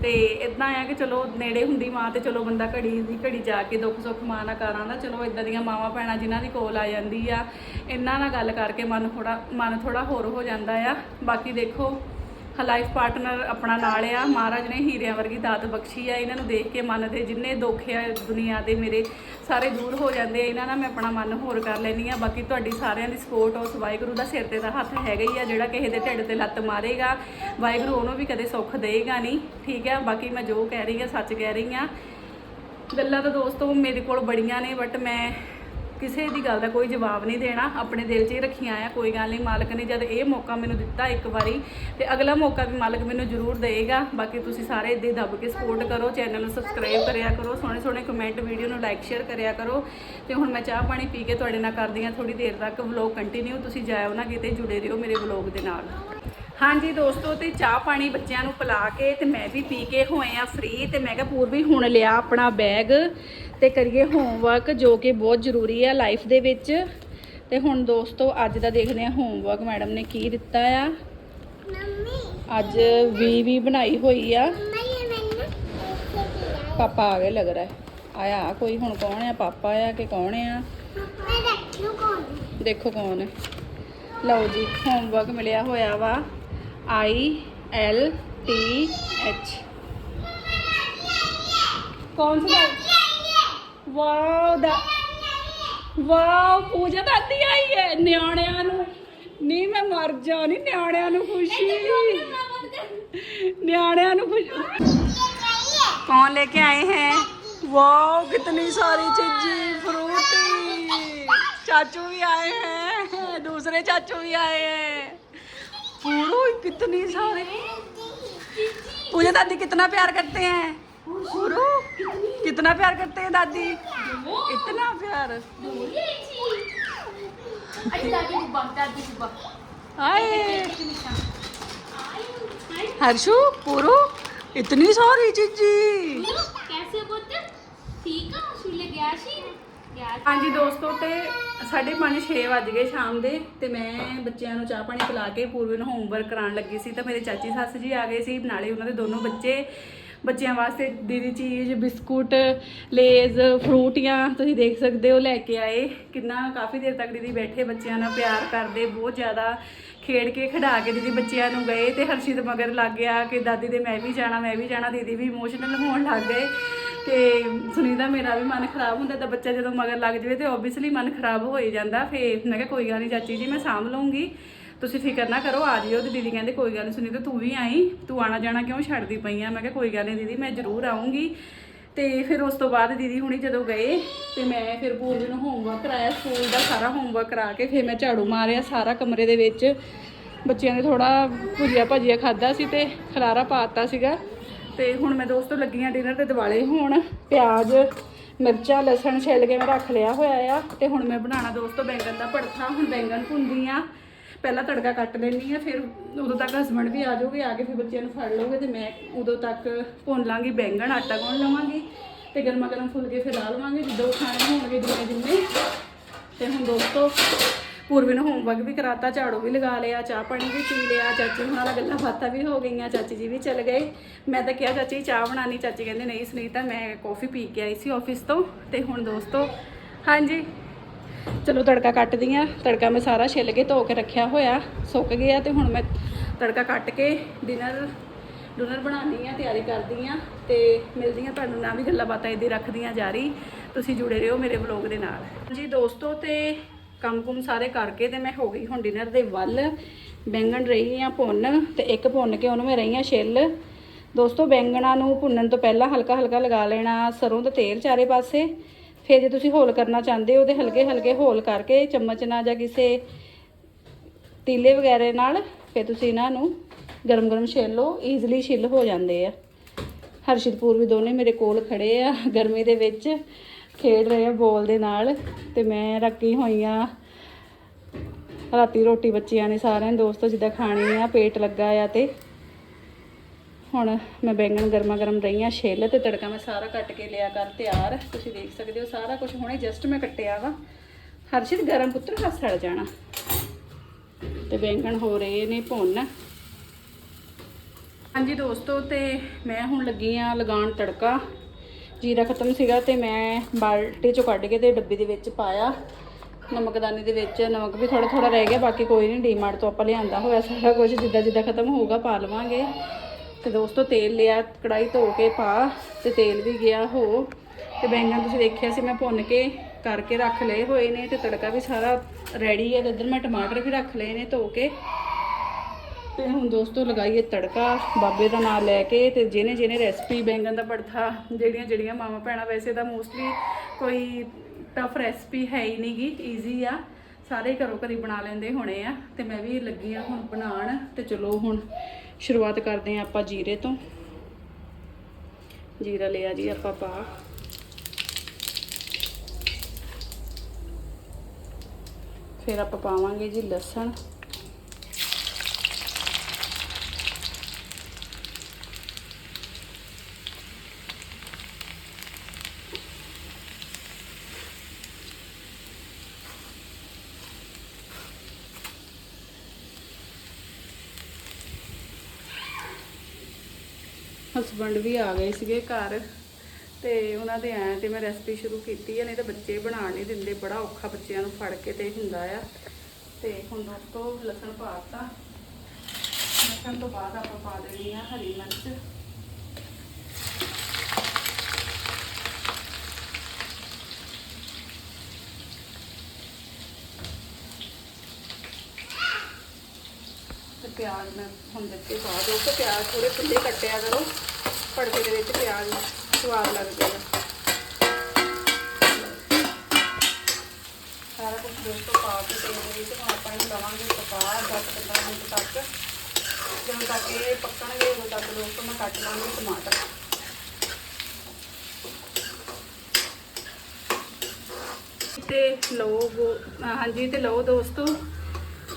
ਤੇ ਇਦਾਂ ਆ ਕਿ ਚਲੋ ਨੇੜੇ ਹੁੰਦੀ ਮਾਂ ਤੇ ਚਲੋ ਬੰਦਾ ਘੜੀ ਦੀ ਘੜੀ ਜਾ ਕੇ ਦੁੱਖ ਸੁੱਖ ਮਾਂ ਨਾਲ ਕਰ ਆਉਂਦਾ ਚਲੋ ਇਦਾਂ ਦੀਆਂ ਮਾਵਾਂ ਭੈਣਾਂ ਜਿਨ੍ਹਾਂ ਦੀ ਕੋਲ ਆ ਜਾਂਦੀ ਆ, ਇਹਨਾਂ ਨਾਲ ਗੱਲ ਕਰਕੇ ਮਨ ਥੋੜਾ ਮਨ ਥੋੜਾ ਹੋਰ ਹੋ ਜਾਂਦਾ ਆ। ਬਾਕੀ ਦੇਖੋ ਲਾਈਫ ਪਾਰਟਨਰ ਆਪਣਾ ਨਾਲ ਆ। ਮਹਾਰਾਜ ਨੇ ਹੀਰਿਆਂ ਵਰਗੀ ਦਾਤ ਬਖਸ਼ੀ ਆ। ਇਹਨਾਂ ਨੂੰ ਦੇਖ ਕੇ ਮਨ ਦੇ ਜਿੰਨੇ ਦੁੱਖ ਆ ਦੁਨੀਆ ਦੇ ਮੇਰੇ ਸਾਰੇ ਦੂਰ ਹੋ ਜਾਂਦੇ ਆ। ਇਹਨਾਂ ਨਾਲ ਮੈਂ ਆਪਣਾ ਮਨ ਹੋਰ ਕਰ ਲੈਣੀ ਆ। ਬਾਕੀ ਤੁਹਾਡੀ ਸਾਰਿਆਂ ਦੀ ਸਪੋਰਟ ਉਸ ਵਾਹਿਗੁਰੂ ਦਾ ਸਿਰ ਤੇ ਦਾ ਹੱਥ ਹੈਗਾ ਹੀ ਆ। ਜਿਹੜਾ ਕਿਸੇ ਦੇ ਢਿੱਡ ਤੇ ਲੱਤ ਮਾਰੇਗਾ, ਵਾਹਿਗੁਰੂ ਉਹਨੂੰ ਵੀ ਕਦੇ ਸੁੱਖ ਦੇਗਾ ਨਹੀਂ। ਠੀਕ ਆ? ਬਾਕੀ ਮੈਂ ਜੋ ਕਹਿ ਰਹੀ ਆ, ਸੱਚ ਕਹਿ ਰਹੀ ਆ। ਗੱਲਾਂ ਤਾਂ ਦੋਸਤੋ ਮੇਰੇ ਕੋਲ ਬੜੀਆਂ ਨੇ ਬਟ ਮੈਂ ਕਿਸੇ ਦੀ ਗੱਲ ਦਾ ਕੋਈ ਜਵਾਬ ਨਹੀਂ ਦੇਣਾ, ਆਪਣੇ ਦਿਲ 'ਚ ਹੀ ਰੱਖੀਆਂ ਆ, ਕੋਈ ਗੱਲ ਨਹੀਂ, ਮਾਲਕ ਨੇ ਜਦ ਇਹ ਮੌਕਾ ਮੈਨੂੰ ਦਿੱਤਾ ਇੱਕ ਵਾਰੀ, ਤੇ ਅਗਲਾ ਮੌਕਾ ਵੀ ਮਾਲਕ ਮੈਨੂੰ ਜ਼ਰੂਰ ਦੇਵੇਗਾ। ਬਾਕੀ ਤੁਸੀਂ ਸਾਰੇ ਇੱਦਾਂ ਹੀ ਦੱਬ ਕੇ ਸਪੋਰਟ ਕਰੋ ਚੈਨਲ ਨੂੰ ਸਬਸਕ੍ਰਾਈਬ ਕਰਿਆ ਕਰੋ, ਸੋਹਣੇ ਸੋਹਣੇ ਕਮੈਂਟ ਵੀਡੀਓ ਨੂੰ ਲਾਈਕ ਸ਼ੇਅਰ ਕਰਿਆ ਕਰੋ। ਤੇ ਹੁਣ ਮੈਂ ਚਾਹ ਪਾਣੀ ਪੀ ਕੇ ਤੁਹਾਡੇ ਨਾਲ ਕਰਦੀ ਹਾਂ ਥੋੜੀ ਦੇਰ ਤੱਕ ਵਲੌਗ ਕੰਟੀਨਿਊ ਤੁਸੀਂ ਜਾਇਓ ਨਾ ਕਿਤੇ, ਜੁੜੇ ਰਹੋ ਮੇਰੇ ਵਲੌਗ ਦੇ ਨਾਲ। ਹਾਂਜੀ ਦੋਸਤੋ, ਤੇ ਚਾਹ ਪਾਣੀ ਬੱਚਿਆਂ ਨੂੰ ਪਿਲਾ ਕੇ ਤੇ ਮੈਂ ਵੀ ਪੀ ਕੇ ਹੋਏ ਆ ਫ੍ਰੀ ਤੇ ਮੈਂ ਕਿਹਾ ਪੂਰਬੀ ਹੁਣ ਲਿਆ ਆਪਣਾ ਬੈਗ ਤੇ ਕਰੀਏ ਹੋਮਵਰਕ ਜੋ ਕਿ ਬਹੁਤ ਜ਼ਰੂਰੀ ਆ ਲਾਈਫ ਦੇ ਵਿੱਚ। ਤੇ ਹੁਣ ਦੋਸਤੋ ਅੱਜ ਦਾ ਦੇਖਦੇ ਆ ਹੋਮਵਰਕ ਮੈਡਮ ਨੇ ਕੀ ਦਿੱਤਾ ਆ। ਅੱਜ ਵੀ ਵੀ ਬਣਾਈ ਹੋਈ ਆ। ਪਾਪਾ ਆ ਗਏ ਲੱਗ ਰਿਹਾ ਹੈ। ਆਇਆ ਕੋਈ ਹੁਣ ਕੌਣ ਆ? ਪਾਪਾ ਆ ਕਿ ਕੌਣ ਆ? ਦੇਖੋ ਕੌਣ ਹੈ ਲਓ ਜੀ ਹੋਮਵਰਕ ਮਿਲਿਆ ਹੋਇਆ ਵਾ। I L T H. ਕੌਣ ਸਾ? ਵਾਓ ਦਾ ਵਾਓ ਪੂਜਾ ਦਾਦੀ ਆਈ ਹੈ ਨਿਆਣਿਆਂ ਨੂੰ ਨਹੀਂ ਮੈਂ ਮਰ ਜਾ ਨਹੀਂ ਨਿਆਣਿਆਂ ਨੂੰ ਖੁਸ਼ੀ ਨਿਆਣਿਆਂ ਨੂੰ ਖੁਸ਼ੀ कौन लेके आए हैं वाओ कितनी सारी चीजें फ्रूटी चाचू भी आए हैं दूसरे चाचू भी आए हैं पूरो कितनी सारी पूजा दादी कितना प्यार करते हैं पूरो इतना प्यार करते हैं दादी इतना प्यार हाय हर्षू पूरू इतनी सॉरी चीजी कैसे ਠੀਕ ਆ ਸ਼ੂਲੇ ਗਿਆ ਸੀ ਹਾਂਜੀ ਦੋਸਤੋ, ਤੇ 6:30 ਵੱਜ ਗਏ ਸ਼ਾਮ ਦੇ, ਤੇ ਮੈਂ ਬੱਚਿਆਂ ਨੂੰ ਚਾਹ ਪਾਣੀ ਪਿਲਾ ਕੇ ਪੂਰਵ ਨੂੰ ਹੋਮਵਰਕ ਕਰਾਉਣ ਲੱਗੀ ਸੀ, ਤਾਂ ਮੇਰੇ ਚਾਚੀ ਸੱਸ ਜੀ ਆ ਗਏ ਸੀ, ਨਾਲੇ ਉਹਨਾਂ ਦੇ ਦੋਨੋਂ ਬੱਚੇ ਬੱਚਿਆਂ ਵਾਸਤੇ ਦੀਦੀ ਚੀਜ਼, ਬਿਸਕੁਟ, ਲੇਜ਼, ਫਰੂਟੀਆਂ ਤੁਸੀਂ ਦੇਖ ਸਕਦੇ ਹੋ ਲੈ ਕੇ ਆਏ। ਕਿੰਨਾ, ਕਾਫੀ ਦੇਰ ਤੱਕ ਦੀਦੀ ਬੈਠੇ ਬੱਚਿਆਂ ਨਾਲ ਪਿਆਰ ਕਰਦੇ, ਬਹੁਤ ਜ਼ਿਆਦਾ ਖੇਡ ਕੇ ਖਿਡਾ ਕੇ ਦੀਦੀ ਬੱਚਿਆਂ ਨੂੰ ਗਏ ਤੇ ਹਰਸ਼ੀ ਮਗਰ ਲੱਗ ਗਿਆ ਕਿ ਦਾਦੀ ਦੇ ਮੈਂ ਵੀ ਜਾਣਾ, ਮੈਂ ਵੀ ਜਾਣਾ, ਦੀਦੀ ਵੀ ਇਮੋਸ਼ਨਲ ਹੋਣ ਲੱਗ ਗਏ। ਤੇ ਸੁਨੀਤਾ, ਮੇਰਾ ਵੀ ਮਨ ਖਰਾਬ ਹੁੰਦਾ ਤਾਂ ਬੱਚਾ ਜਦੋਂ ਮਗਰ ਲੱਗ ਜਾਵੇ ਤੇ ਓਬਵੀਅਸਲੀ ਮਨ ਖਰਾਬ ਹੋ ਹੀ ਜਾਂਦਾ। ਫੇ ਮੈਂ ਕਿਹਾ ਕੋਈ ਗੱਲ ਨਹੀਂ ਚਾਚੀ ਜੀ, ਮੈਂ ਸਾਂਭ ਲਵਾਂਗੀ ਤੁਸੀਂ ਫਿਕਰ ਨਾ ਕਰੋ, ਆ ਜਿਓ ਤੇ ਦੀਦੀ ਕਹਿੰਦੇ ਕੋਈ ਗੱਲ ਨਹੀਂ ਸੁਣੀ ਤੇ ਤੂੰ ਵੀ ਆਈ, ਤੂੰ ਆਣਾ ਜਾਣਾ ਕਿਉਂ ਛੱਡਦੀ ਪਈ ਆ? ਮੈਂ ਕਿਹਾ ਕੋਈ ਗੱਲ ਨਹੀਂ ਦੀਦੀ, ਮੈਂ ਜ਼ਰੂਰ ਆਉਂਗੀ ਤੇ ਫਿਰ ਉਸ ਤੋਂ ਬਾਅਦ ਦੀਦੀ ਹੁਣੀ ਜਦੋਂ ਗਏ, ਤੇ ਮੈਂ ਫਿਰ ਪੂਰਵੀ ਨੂੰ ਹੋਮਵਰਕ ਕਰਾਇਆ, ਸਕੂਲ ਦਾ ਸਾਰਾ ਹੋਮਵਰਕ ਕਰਾ ਕੇ ਫਿਰ ਮੈਂ ਝਾੜੂ ਮਾਰਿਆ ਸਾਰਾ ਕਮਰੇ ਦੇ ਵਿੱਚ। ਬੱਚਿਆਂ ਨੇ ਥੋੜਾ ਭੁਜੀਆ ਭਜੀਆ ਖਾਦਾ ਸੀ ਤੇ ਖਲਾਰਾ ਪਾਤਾ ਸੀਗਾ। ਤੇ ਹੁਣ ਮੈਂ ਦੋਸਤੋ ਲੱਗੀ ਆ ਡਿਨਰ ਦੇ ਦਿਵਾਲੇ ਹੁਣ। ਪਿਆਜ਼, ਮਿਰਚਾਂ, ਲਸਣ ਛਿੱਲ ਕੇ ਮੈਂ ਰੱਖ ਲਿਆ ਹੋਇਆ ਆ। ਤੇ ਹੁਣ ਮੈਂ ਬਣਾਉਣਾ ਦੋਸਤੋ ਬੈਂਗਣ ਦਾ ਭੜਥਾ। ਹੁਣ ਬੈਂਗਣ ਭੁੰਦੀ ਆ। ਪਹਿਲਾਂ ਤੜਕਾ ਕੱਟ ਲੈਣੀ ਆ ਫਿਰ ਉਦੋਂ ਤੱਕ ਹਸਬੰਡ ਵੀ ਆ ਜਾਓਗੇ ਆ ਕੇ ਫਿਰ ਬੱਚਿਆਂ ਨੂੰ ਫੜ ਲਓਗੇ ਤੇ ਮੈਂ ਉਦੋਂ ਤੱਕ ਭੁੰਨ ਲਾਂਗੀ, ਬੈਂਗਣ, ਆਟਾ ਗੁੰਨ ਲਵਾਂਗੀ ਤੇ ਗਰਮਾ ਗਰਮ ਫੁਲਕੇ ਫਿਰ ਲਾ ਲਵਾਂਗੇ, ਜਦੋਂ ਖਾਣੇ ਹੋਣਗੇ ਜਿੰਨੇ ਜਿੰਨੇ। ਤੇ ਹੁਣ ਦੋਸਤੋ, ਪੂਰਵੀ ਨੂੰ ਹੋਮਵਰਕ ਵੀ ਕਰਾਤਾ, ਝਾੜੂ ਵੀ ਲਗਾ ਲਿਆ, ਚਾਹ ਪਾਣੀ ਵੀ ਪੀ ਲਿਆ, ਚਾਚੀ ਹੁਣਾਂ ਨਾਲ ਗੱਲਾਂ ਬਾਤਾਂ ਵੀ ਹੋ ਗਈਆਂ, ਚਾਚੀ ਜੀ ਵੀ ਚਲ ਗਏ। ਮੈਂ ਤਾਂ ਕਿਹਾ, ਚਾਚੀ, ਚਾਹ ਬਣਾਣੀ ਚਾਚੀ ਕਹਿੰਦੇ, ਨਹੀਂ ਸੁਨੀਤਾ, ਮੈਂ ਕਾਫੀ ਪੀ ਕੇ ਆਈ ਸੀ ਆਫਿਸ ਤੋਂ। ਤੇ ਹੁਣ ਦੋਸਤੋ, ਹਾਂਜੀ ਚਲੋ ਤੜਕਾ ਕੱਟਦੀ ਆ। ਤੜਕਾ ਮੈਂ ਸਾਰਾ ਛਿੱਲ ਕੇ ਧੋ ਕੇ ਰੱਖਿਆ ਹੋਇਆ। ਸੁੱਕ ਗਿਆ ਤੇ ਹੁਣ ਮੈਂ ਤੜਕਾ ਕੱਟ ਕੇ ਡਿਨਰ ਡਿਨਰ ਬਣਾਉਣੀ ਆ, ਤਿਆਰੀ ਕਰਦੀ ਆ ਤੇ ਮਿਲਦੀ ਆ ਤੁਹਾਨੂੰ ਨਾ ਵੀ ਗੱਲਾਂ ਬਾਤਾਂ ਇਹਦੀ ਰੱਖਦੀਆਂ ਜਾਰੀ। ਤੁਸੀਂ ਜੁੜੇ ਰਹੋ ਮੇਰੇ ਵਲੌਗ ਦੇ ਨਾਲ। ਜੀ ਦੋਸਤੋ ਤੇ ਕੰਮ ਕੁਮ ਸਾਰੇ ਕਰਕੇ ਤੇ ਮੈਂ ਹੋ ਗਈ ਹੁਣ ਡਿਨਰ ਦੇ ਵੱਲ। ਬੈਂਗਣ ਰਹੀ ਆ ਭੁੰਨ ਤੇ ਇੱਕ ਭੁੰਨ ਕੇ ਉਹਨੂੰ ਮੈਂ ਰਹੀ ਆ ਛਿੱਲ। ਦੋਸਤੋ ਬੈਂਗਣਾ ਨੂੰ ਭੁੰਨਣ ਤੋਂ ਪਹਿਲਾਂ ਹਲਕਾ ਹਲਕਾ ਲਗਾ ਲੈਣਾ ਸਰੋਂ ਦਾ ਤੇਲ ਚਾਰੇ ਪਾਸੇ। ਫਿਰ ਜੇ ਤੁਸੀਂ ਹੋਲ ਕਰਨਾ ਚਾਹੁੰਦੇ ਹੋ ਤੇ ਹਲਕੇ ਹਲਕੇ ਹੋਲ ਕਰਕੇ ਚਮਚ ਨਾਲ ਜਾਂ ਕਿਸੇ ਤੀਲੇ ਵਗੈਰੇ ਨਾਲ ਫਿਰ ਤੁਸੀਂ ਇਹਨਾਂ ਨੂੰ ਗਰਮ ਗਰਮ ਛਿੱਲ ਲਓ ਈਜ਼ੀਲੀ ਛਿੱਲ ਹੋ ਜਾਂਦੇ ਆ। ਹਰਸ਼ਿਤਪੂਰ ਵੀ ਦੋਨੇ ਮੇਰੇ ਕੋਲ ਖੜੇ ਆ, ਗਰਮੀ ਦੇ ਵਿੱਚ ਖੇਡ ਰਹੇ ਆ ਬੋਲ ਦੇ ਨਾਲ ਤੇ ਮੈਂ ਰੱਖੀ ਹੋਈ ਆ ਰਾਤੀ ਰੋਟੀ ਬੱਚਿਆਂ ਨੇ ਸਾਰਿਆਂ ਨੇ ਦੋਸਤੋ ਜਿੱਦਾਂ ਖਾਣੀ ਆ, ਪੇਟ ਲੱਗਾ ਆ ਤੇ ਹੁਣ ਮੈਂ ਬੈਂਗਣ ਗਰਮਾ ਗਰਮ ਰਹੀਆਂ ਛਿੱਲ ਤੇ ਤੜਕਾ ਮੈਂ ਸਾਰਾ ਕੱਟ ਕੇ ਲਿਆ ਕਰ ਤਿਆਰ। ਤੁਸੀਂ ਦੇਖ ਸਕਦੇ ਹੋ ਸਾਰਾ ਕੁਝ ਹੁਣੇ ਜਸਟ ਮੈਂ ਕੱਟਿਆ ਵਾ। ਹਰਸ਼ਿਤ ਗਰਮ ਪੁੱਤਰ ਹੱਥ ਸੜ ਜਾਣਾ। ਤੇ ਬੈਂਗਣ ਹੋ ਰਹੇ ਨੇ ਭੁੰਨ। ਹਾਂਜੀ ਦੋਸਤੋ, ਤੇ ਮੈਂ ਹੁਣ ਲੱਗੀ ਆ ਲਗਾਉਣ ਤੜਕਾ। ਜੀਰਾ ਖਤਮ ਸੀਗਾ ਤੇ ਮੈਂ ਬਾਲਟੀ ਚੋਂ ਕੱਢ ਕੇ ਤੇ ਡੱਬੇ ਦੇ ਵਿੱਚ ਪਾਇਆ। ਨਮਕਦਾਨੀ ਦੇ ਵਿੱਚ ਨਮਕ ਵੀ ਥੋੜਾ ਥੋੜਾ ਰਹਿ ਗਿਆ, ਬਾਕੀ ਕੋਈ ਨਹੀਂ ਡੀਮਾਰਟ ਤੋਂ ਆਪਾਂ ਲਿਆਂਦਾ ਹੋਇਆ ਸਾਰਾ ਕੁਝ ਜਿੱਦਾਂ ਜਿੱਦਾਂ ਖਤਮ ਹੋਊਗਾ, ਪਾ ਲਵਾਂਗੇ। ਤੇ ਦੋਸਤੋ ਤੇਲ ਲਿਆ ਕੜਾਈ ਧੋ ਕੇ ਪਾ ਤੇ ਤੇਲ ਵੀ ਗਿਆ ਹੋ। ਤੇ ਬੈਂਗਣ ਤੁਸੀਂ ਦੇਖਿਆ ਸੀ ਮੈਂ ਭੁੰਨ ਕੇ ਕਰਕੇ ਰੱਖ ਲਏ ਹੋਏ ਨੇ ਤੇ ਤੜਕਾ ਵੀ ਸਾਰਾ ਰੈਡੀ ਹੈ ਤੇ ਇੱਧਰ ਮੈਂ ਟਮਾਟਰ ਵੀ ਰੱਖ ਲਏ ਨੇ ਧੋ ਕੇ। ਤੇ ਹੁਣ ਦੋਸਤੋ ਲਗਾਈਏ ਤੜਕਾ, ਬਾਬੇ ਦਾ ਨਾਮ ਲੈ ਕੇ ਤੇ ਜਿਹਨੇ ਜਿਹਨੇ ਰੈਸਪੀ ਬੈਂਗਣ ਦਾ ਪੜਥਾ ਜਿਹੜੀਆਂ ਜਿਹੜੀਆਂ ਮਾਮਾ ਭੈਣਾਂ, ਵੈਸੇ ਤਾਂ ਮੋਸਟਲੀ ਕੋਈ ਟਫ ਰੈਸਪੀ ਹੈ ਹੀ ਨਹੀਂਗੀ ਈਜ਼ੀ ਆ। ਸਾਰੇ ਘਰੋਂ ਘਰੀ ਬਣਾ ਲੈਂਦੇ ਹੋਣੇ ਆ ਤੇ ਮੈਂ ਵੀ ਲੱਗੀ ਆ ਹੁਣ ਬਣਾਉਣ ਤੇ ਚਲੋ ਹੁਣ ਸ਼ੁਰੂਆਤ ਕਰਦੇ ਆ ਆਪਾਂ ਜੀਰੇ ਤੋਂ। ਜੀਰਾ ਲਿਆ ਜੀ ਆਪਾਂ ਪਾ। ਫਿਰ ਆਪਾਂ ਪਾਵਾਂਗੇ ਜੀ ਲਸਣ। ਹਸਬੰਡ ਵੀ ਆ ਗਏ ਸੀਗੇ ਘਰ ਤੇ ਉਹਨਾਂ ਦੇ ਆਏ ਤੇ ਮੈਂ ਰੈਸਪੀ ਸ਼ੁਰੂ ਕੀਤੀ ਹੈ ਨਹੀਂ ਤਾਂ ਬੱਚੇ ਬਣਾਉਣ ਨਹੀਂ ਦਿੰਦੇ, ਬੜਾ ਔਖਾ ਬੱਚਿਆਂ ਨੂੰ ਫੜ ਕੇ ਤੇ ਹੁੰਦਾ ਆ। ਤੇ ਹੁਣ ਦੋਸਤੋ ਲਸਣ ਪਾਤਾ। ਲਸਣ ਤੋਂ ਬਾਅਦ ਆਪਾਂ ਪਾ ਦੇਣੀ ਆ ਹਰੀ ਮਿਰਚ। ਤੇ ਪਿਆਜ਼ ਮੈਂ ਹੁਣ ਦਿੱਤੇ ਪਾ ਦੋ ਤੇ ਪਿਆਜ਼ ਥੋੜੇ ਖੁੱਲੇ ਕੱਟਿਆ ਕਰੋ। ਤੜਕੇ ਦੇ ਵਿੱਚ ਪਿਆਜ਼ ਸਵਾਦ ਲੱਗਦੇ ਆ। ਸਾਰਾ ਕੁਝ ਦੋਸਤੋ ਪਾ ਕੇ ਤੇਲ ਦੇ ਵਿੱਚ ਹੁਣ ਆਪਾਂ ਇਹਨੂੰ ਲਵਾਂਗੇ ਪਕਾ 10-15 ਮਿੰਟ ਤੱਕ। ਜਦੋਂ ਤੱਕ ਇਹ ਪੱਕਣਗੇ, ਉਦੋਂ ਤੱਕ ਦੋਸਤੋ ਮੈਂ ਕੱਟ ਲਾਂਗੀ ਟਮਾਟਰ। ਤੇ ਲਓ ਗੋ- ਹਾਂਜੀ ਤੇ ਲਓ ਦੋਸਤੋ,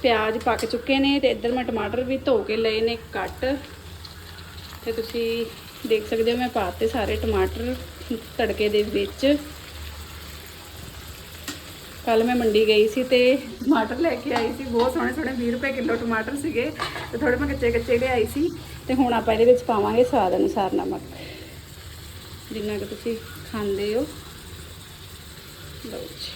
ਪਿਆਜ਼ ਪੱਕ ਚੁੱਕੇ ਨੇ ਤੇ ਇੱਧਰ ਮੈਂ ਟਮਾਟਰ ਵੀ ਧੋ ਕੇ ਲਏ ਨੇ ਕੱਟ। ਤੇ ਤੁਸੀਂ ਦੇਖ ਸਕਦੇ ਹੋ ਮੈਂ ਪਾਤੇ ਸਾਰੇ ਟਮਾਟਰ ਤੜਕੇ ਦੇ ਵਿੱਚ। ਕੱਲ ਮੈਂ ਮੰਡੀ ਗਈ ਸੀ ਤੇ ਟਮਾਟਰ ਲੈ ਕੇ ਆਈ ਸੀ। ਬਹੁਤ ਸੋਹਣੇ ਸੋਹਣੇ 20 ਰੁਪਏ ਕਿਲੋ ਟਮਾਟਰ ਸੀਗੇ ਤੇ ਥੋੜੇ ਮੈਂ ਕੱਚੇ ਕੱਚੇ ਲਿਆਈ ਸੀ ਤੇ ਹੁਣ ਆਪਾਂ ਇਹਦੇ ਵਿੱਚ ਪਾਵਾਂਗੇ ਸਵਾਦ ਅਨੁਸਾਰ ਨਮਕ। ਜਿੰਨਾ ਕਿ ਤੁਸੀਂ ਖਾਂਦੇ ਹੋ। ਲਓ ਜੀ।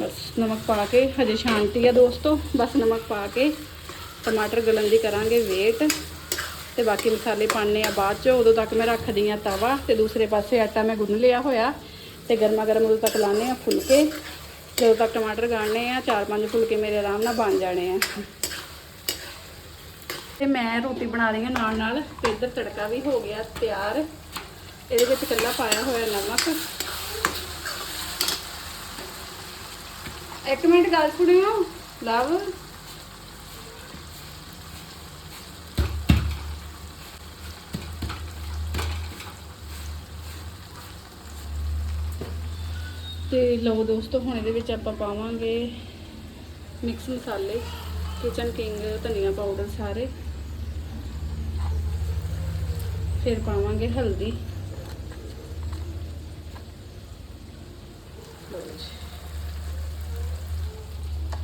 ਬਸ ਨਮਕ ਪਾ ਕੇ, ਹਜੇ ਸ਼ਾਂਤੀ ਆ ਦੋਸਤੋ। ਬਸ ਨਮਕ ਪਾ ਕੇ ਟਮਾਟਰ ਗਲਣ ਦੀ ਕਰਾਂਗੇ ਵੇਟ। ਤੇ ਬਾਕੀ ਮਸਾਲੇ ਪਾਣੇ ਆ ਬਾਅਦ ਚ। ਉਦੋਂ ਤੱਕ ਮੈਂ ਰੱਖਦੀ ਆ ਤਵਾ ਤੇ ਦੂਸਰੇ ਪਾਸੇ ਆਟਾ ਮੈਂ ਗੁੰਨ ਲਿਆ ਹੋਇਆ। ਤੇ ਗਰਮਾ ਗਰਮ ਉਦੋਂ ਤੱਕ ਲਾਣੇ ਆ ਫੁਲਕੇ। ਜਦੋਂ ਤੱਕ ਟਮਾਟਰ ਗਾੜਨੇ ਆ, ਚਾਰ ਪੰਜ ਫੁਲਕੇ ਮੇਰੇ ਆਰਾਮ ਨਾਲ ਬਣ ਜਾਣੇ ਆ। ਤੇ ਮੈਂ ਰੋਟੀ ਬਣਾ ਰਹੀ ਹਾਂ ਨਾਲ ਨਾਲ, ਤੇ ਇੱਧਰ ਤੜਕਾ ਵੀ ਹੋ ਗਿਆ ਤਿਆਰ। ਇਹਦੇ ਵਿੱਚ ਕੱਲਾ ਪਾਇਆ ਹੋਇਆ ਨਮਕ। ਇੱਕ ਮਿੰਟ ਗੱਲ ਸੁਣਿਓ। ਲਵ। ਤੇ ਲਓ ਦੋਸਤੋ, ਹੁਣ ਇਹਦੇ ਵਿੱਚ ਆਪਾਂ ਪਾਵਾਂਗੇ ਮਿਕਸ ਮਸਾਲੇ ਕਿਚਨ ਕਿੰਗ ਧਨੀਆ ਪਾਊਡਰ ਸਾਰੇ। ਫਿਰ ਪਾਵਾਂਗੇ ਹਲਦੀ।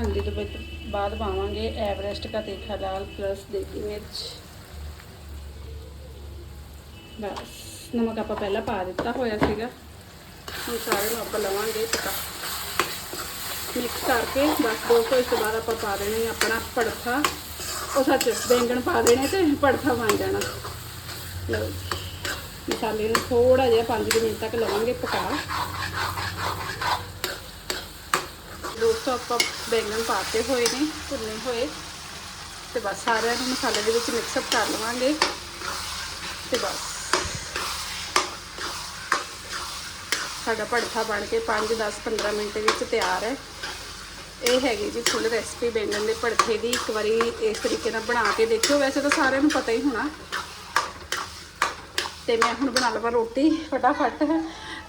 ਹਲਦੀ ਤੋਂ ਬਾਅਦ- ਪਾਵਾਂਗੇ ਐਵਰੈਸਟ ਦਾ ਤਿੱਖਾ ਲਾਲ ਪਲੱਸ ਦੇਗੀ ਮਿਰਚ। ਬਸ, ਨਮਕ ਆਪਾਂ ਪਹਿਲਾਂ ਪਾ ਦਿੱਤਾ ਹੋਇਆ ਸੀਗਾ। ਹੁਣ ਸਾਰੇ ਨੂੰ ਆਪਾਂ ਲਵਾਂਗੇ ਪਕਾ ਮਿਕਸ ਕਰਕੇ ਬਸ ਦੋਸਤੋ ਇਸ ਤੋਂ ਬਾਅਦ ਆਪਾਂ ਪਾ ਦੇਣੇ ਆਪਣਾ ਪੜਥਾ ਉਹ ਸੱਚ ਬੈਂਗਣ ਪਾ ਦੇਣੇ ਤੇ ਪੜਥਾ ਬਣ ਜਾਣਾ। ਲਓ ਮਸਾਲੇ ਨੂੰ ਥੋੜਾ ਜਿਹਾ 5 ਮਿੰਟ ਤੱਕ ਲਵਾਂਗੇ ਪਕਾ। ਦੋਸਤੋ ਆਪਾਂ ਬੈਂਗਣ ਪਾਤੇ ਹੋਏ ਨੇ, ਭੁੰਨੇ ਹੋਏ। ਤੇ ਬਸ ਸਾਰਿਆਂ ਨੂੰ ਮਸਾਲੇ ਦੇ ਵਿੱਚ ਮਿਕਸ ਅਪ ਕਰ ਲਵਾਂਗੇ। ਤੇ ਬਸ। ਸਾਡਾ ਭੜਥਾ ਬਣ ਕੇ 5 10 15 ਮਿੰਟ ਵਿੱਚ ਤਿਆਰ ਹੈ। ਇਹ ਹੈਗੀ ਜੀ ਫੁੱਲ ਰੈਸਪੀ ਬੈਂਗਣ ਦੇ ਭੜਥੇ ਦੀ। ਇੱਕ ਵਾਰੀ ਇਸ ਤਰੀਕੇ ਨਾਲ ਬਣਾ ਕੇ ਦੇਖਿਓ। ਵੈਸੇ ਤਾਂ ਸਾਰਿਆਂ ਨੂੰ ਪਤਾ ਹੀ ਹੋਣਾ। ਤੇ ਮੈਂ ਹੁਣ ਬਣਾ ਲਵਾਂ ਰੋਟੀ। ਫਟਾਫਟ।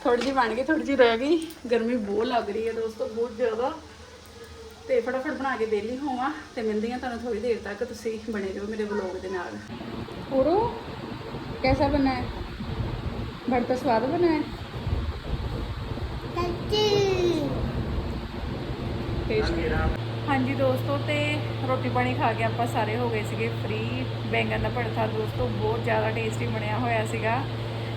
ਥੋੜੀ ਜਿਹੀ ਬਣ ਗਈ ਥੋੜੀ ਜਿਹੀ ਰਹਿ ਗਈ। ਗਰਮੀ ਬਹੁਤ ਲੱਗ ਰਹੀ ਹੈ ਦੋਸਤੋ, ਬਹੁਤ ਜ਼ਿਆਦਾ। ਤੇ ਫਟਾਫਟ ਬਣਾ ਕੇ ਦੇਲੀ ਹੋਵਾਂ। ਤੇ ਮਿਲਦੀਆਂ ਤੁਹਾਨੂੰ ਥੋੜੀ ਦੇਰ ਤੱਕ। ਤੁਸੀਂ ਬਣੇ ਰਹੋ ਮੇਰੇ ਵਲੌਗ ਦੇ ਨਾਲ। ਉਰੋ ਕੈਸਾ ਬਣਾ ਹੈ ਭੜਤਾ ਸਵਾਦ ਬਣਾ ਹਾਂਜੀ ਦੋਸਤੋ, ਤੇ ਰੋਟੀ ਪਾਣੀ ਖਾ ਕੇ ਆਪਾਂ ਸਾਰੇ ਹੋ ਗਏ ਸੀਗੇ ਫ੍ਰੀ ਬੈਂਗਣ ਦਾ ਭੜਥਾ ਦੋਸਤੋ, ਬਹੁਤ ਜ਼ਿਆਦਾ ਟੇਸਟੀ ਬਣਿਆ ਹੋਇਆ ਸੀਗਾ।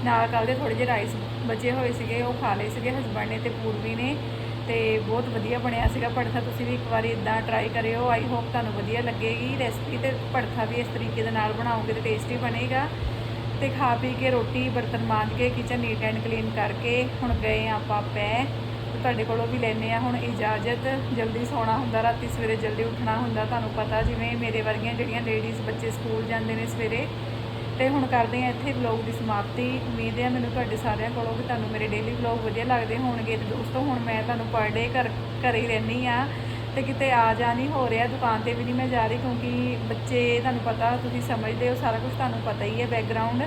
ਨਾਲ ਕੱਲ੍ਹ ਦੇ ਥੋੜੇ ਜਿਹੇ ਰਾਈਸ ਬਚੇ ਹੋਏ ਸੀਗੇ, ਉਹ ਖਾ ਲਏ ਸੀਗੇ ਹਸਬੰਡ ਨੇ ਤੇ ਪੂਰਵੀ ਨੇ। ਤੇ ਬਹੁਤ ਵਧੀਆ ਬਣਿਆ ਸੀਗਾ ਭੜਥਾ, ਤੁਸੀਂ ਵੀ ਇੱਕ ਵਾਰੀ ਇਦਾਂ ਟਰਾਈ ਕਰਿਓ। ਆਈ ਹੋਪ ਤੁਹਾਨੂੰ ਵਧੀਆ ਲੱਗੇਗੀ। ਰੈਸਪੀ ਤੇ ਭੜਥਾ ਵੀ ਇਸ ਤਰੀਕੇ ਦੇ ਨਾਲ ਬਣਾਓਗੇ ਤੇ ਟੇਸਟੀ ਬਣੇਗਾ। ਤੇ ਖਾ ਪੀ ਕੇ ਰੋਟੀ, ਬਰਤਨ ਮਾਂਜ ਕੇ ਕਿਚਨ ਨੀਟ ਐਂਡ ਕਲੀਨ ਕਰਕੇ ਹੁਣ ਗਏ ਆਪਾਂ ਪੈ। ਤੁਹਾਡੇ ਕੋਲੋਂ ਵੀ ਲੈਨੇ ਆ ਹੁਣ ਇਜਾਜ਼ਤ। ਜਲਦੀ ਸੌਣਾ ਹੁੰਦਾ, ਰਾਤੀ ਸਵੇਰੇ ਜਲਦੀ ਉੱਠਣਾ ਹੁੰਦਾ, ਤੁਹਾਨੂੰ ਪਤਾ ਜਿਵੇਂ ਮੇਰੇ ਵਰਗੀਆਂ ਜਿਹੜੀਆਂ ਲੇਡੀਜ਼ ਬੱਚੇ ਸਕੂਲ ਜਾਂਦੇ ਨੇ ਸਵੇਰੇ। ਤੇ ਹੁਣ ਕਰਦੇ ਆ ਇੱਥੇ ਵਲੌਗ ਦੀ ਸਮਾਪਤੀ। ਉਮੀਦ ਹੈ ਮੈਨੂੰ ਤੁਹਾਡੇ ਸਾਰਿਆਂ ਕੋਲੋਂ ਵੀ ਤੁਹਾਨੂੰ ਮੇਰੇ ਡੇਲੀ ਵਲੌਗ ਵਧੀਆ ਲੱਗਦੇ ਹੋਣਗੇ। ਤੇ ਦੋਸਤੋ ਹੁਣ ਮੈਂ ਤੁਹਾਨੂੰ ਪਰ ਡੇ ਘਰ, ਘਰੇ ਹੀ ਰਹਿੰਦੀ ਆ। ਤੇ ਕਿਤੇ ਆ ਜਾ ਨਹੀਂ ਹੋ ਰਿਹਾ, ਦੁਕਾਨ ਤੇ ਵੀ ਨਹੀਂ ਮੈਂ ਜਾ ਰਹੀ ਕਿਉਂਕਿ ਬੱਚੇ ਤੁਹਾਨੂੰ ਪਤਾ, ਤੁਸੀਂ ਸਮਝਦੇ ਹੋ, ਸਾਰਾ ਕੁਝ ਤੁਹਾਨੂੰ ਪਤਾ ਹੀ ਹੈ ਬੈਕਗ੍ਰਾਉਂਡ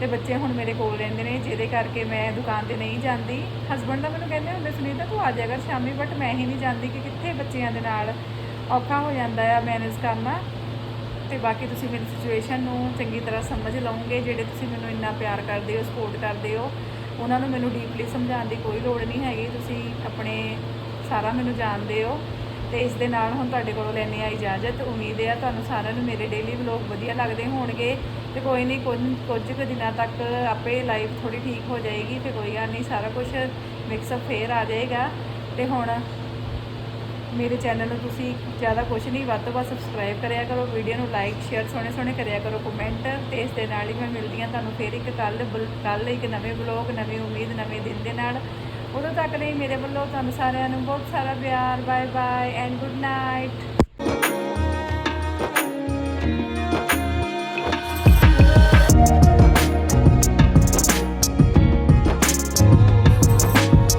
ਤੇ ਬੱਚੇ ਹੁਣ ਮੇਰੇ ਕੋਲ ਰਹਿੰਦੇ ਨੇ, ਜਿਹਦੇ ਕਰਕੇ ਮੈਂ ਦੁਕਾਨ ਤੇ ਨਹੀਂ ਜਾਂਦੀ। ਹਸਬੰਡ ਦਾ ਮੈਨੂੰ ਕਹਿੰਦੇ ਹੁੰਦੇ, ਸੁਨੀਤਾ, ਤੂੰ ਆ ਜਾ ਕਰ ਸ਼ਾਮੀ ਬਟ ਮੈਂ ਹੀ ਨਹੀਂ ਜਾਂਦੀ ਕਿ ਕਿੱਥੇ ਬੱਚਿਆਂ ਦੇ ਨਾਲ ਔਖਾ ਹੋ ਜਾਂਦਾ ਆ ਮੈਨੇਜ ਕਰਨਾ। ਤੇ ਬਾਕੀ ਤੁਸੀਂ ਮੇਰੀ ਸਿਚੁਏਸ਼ਨ ਨੂੰ ਚੰਗੀ ਤਰ੍ਹਾਂ ਸਮਝ ਲਓਗੇ, ਜਿਹੜੇ ਤੁਸੀਂ ਮੈਨੂੰ ਇੰਨਾ ਪਿਆਰ ਕਰਦੇ ਹੋ ਸਪੋਰਟ ਕਰਦੇ ਹੋ, ਉਹਨਾਂ ਨੂੰ ਮੈਨੂੰ ਡੀਪਲੀ ਸਮਝਾਉਣ ਦੀ ਕੋਈ ਲੋੜ ਨਹੀਂ ਹੈਗੀ। ਤੁਸੀਂ ਆਪਣੇ ਸਾਰਾ ਮੈਨੂੰ ਜਾਣਦੇ ਹੋ। ਤੇ ਇਸ ਦੇ ਨਾਲ ਹੁਣ ਤੁਹਾਡੇ ਕੋਲੋਂ ਲੈਣੀ ਆ ਇਜਾਜ਼ਤ। ਉਮੀਦ ਹੈ ਤੁਹਾਨੂੰ ਸਾਰਿਆਂ ਨੂੰ ਮੇਰੇ ਡੇਲੀ ਵਲੌਗ ਵਧੀਆ ਲੱਗਦੇ ਹੋਣਗੇ। ਤੇ ਕੋਈ ਨਹੀਂ ਕੁਝ ਕੁਝ ਕੁ ਦਿਨਾਂ ਤੱਕ ਆਪੇ ਲਾਈਫ ਥੋੜੀ ਠੀਕ ਹੋ ਜਾਏਗੀ ਤੇ ਕੋਈ ਗੱਲ ਨਹੀਂ ਸਾਰਾ ਕੁਝ ਮਿਕਸਅਪ ਫੇਰ ਆ ਜਾਏਗਾ। ਤੇ ਹੁਣ ਮੇਰੇ ਚੈਨਲ ਨੂੰ ਤੁਸੀਂ ਜ਼ਿਆਦਾ ਕੁਝ ਨਹੀਂ ਵੱਧ ਤੋਂ ਵੱਧ ਸਬਸਕ੍ਰਾਈਬ ਕਰਿਆ ਕਰੋ ਵੀਡੀਓ ਨੂੰ ਲਾਈਕ ਸ਼ੇਅਰ ਸੋਹਣੇ ਸੋਹਣੇ ਕਰਿਆ ਕਰੋ ਕਮੈਂਟ ਤੇ ਇਸ ਦੇ ਨਾਲ ਹੀ ਮੈਂ ਮਿਲਦੀ ਹਾਂ ਤੁਹਾਨੂੰ ਫੇਰ ਇੱਕ ਕੱਲ ਕੱਲ ਇੱਕ ਨਵੇਂ ਵਲੌਗ ਨਵੀਂ ਉਮੀਦ, ਨਵੇਂ ਦਿਨ ਦੇ ਨਾਲ। ਉਦੋਂ ਤੱਕ ਲਈ ਮੇਰੇ ਵੱਲੋਂ ਤੁਹਾਨੂੰ ਸਾਰਿਆਂ ਨੂੰ ਬਹੁਤ ਸਾਰਾ ਪਿਆਰ bye bye and good night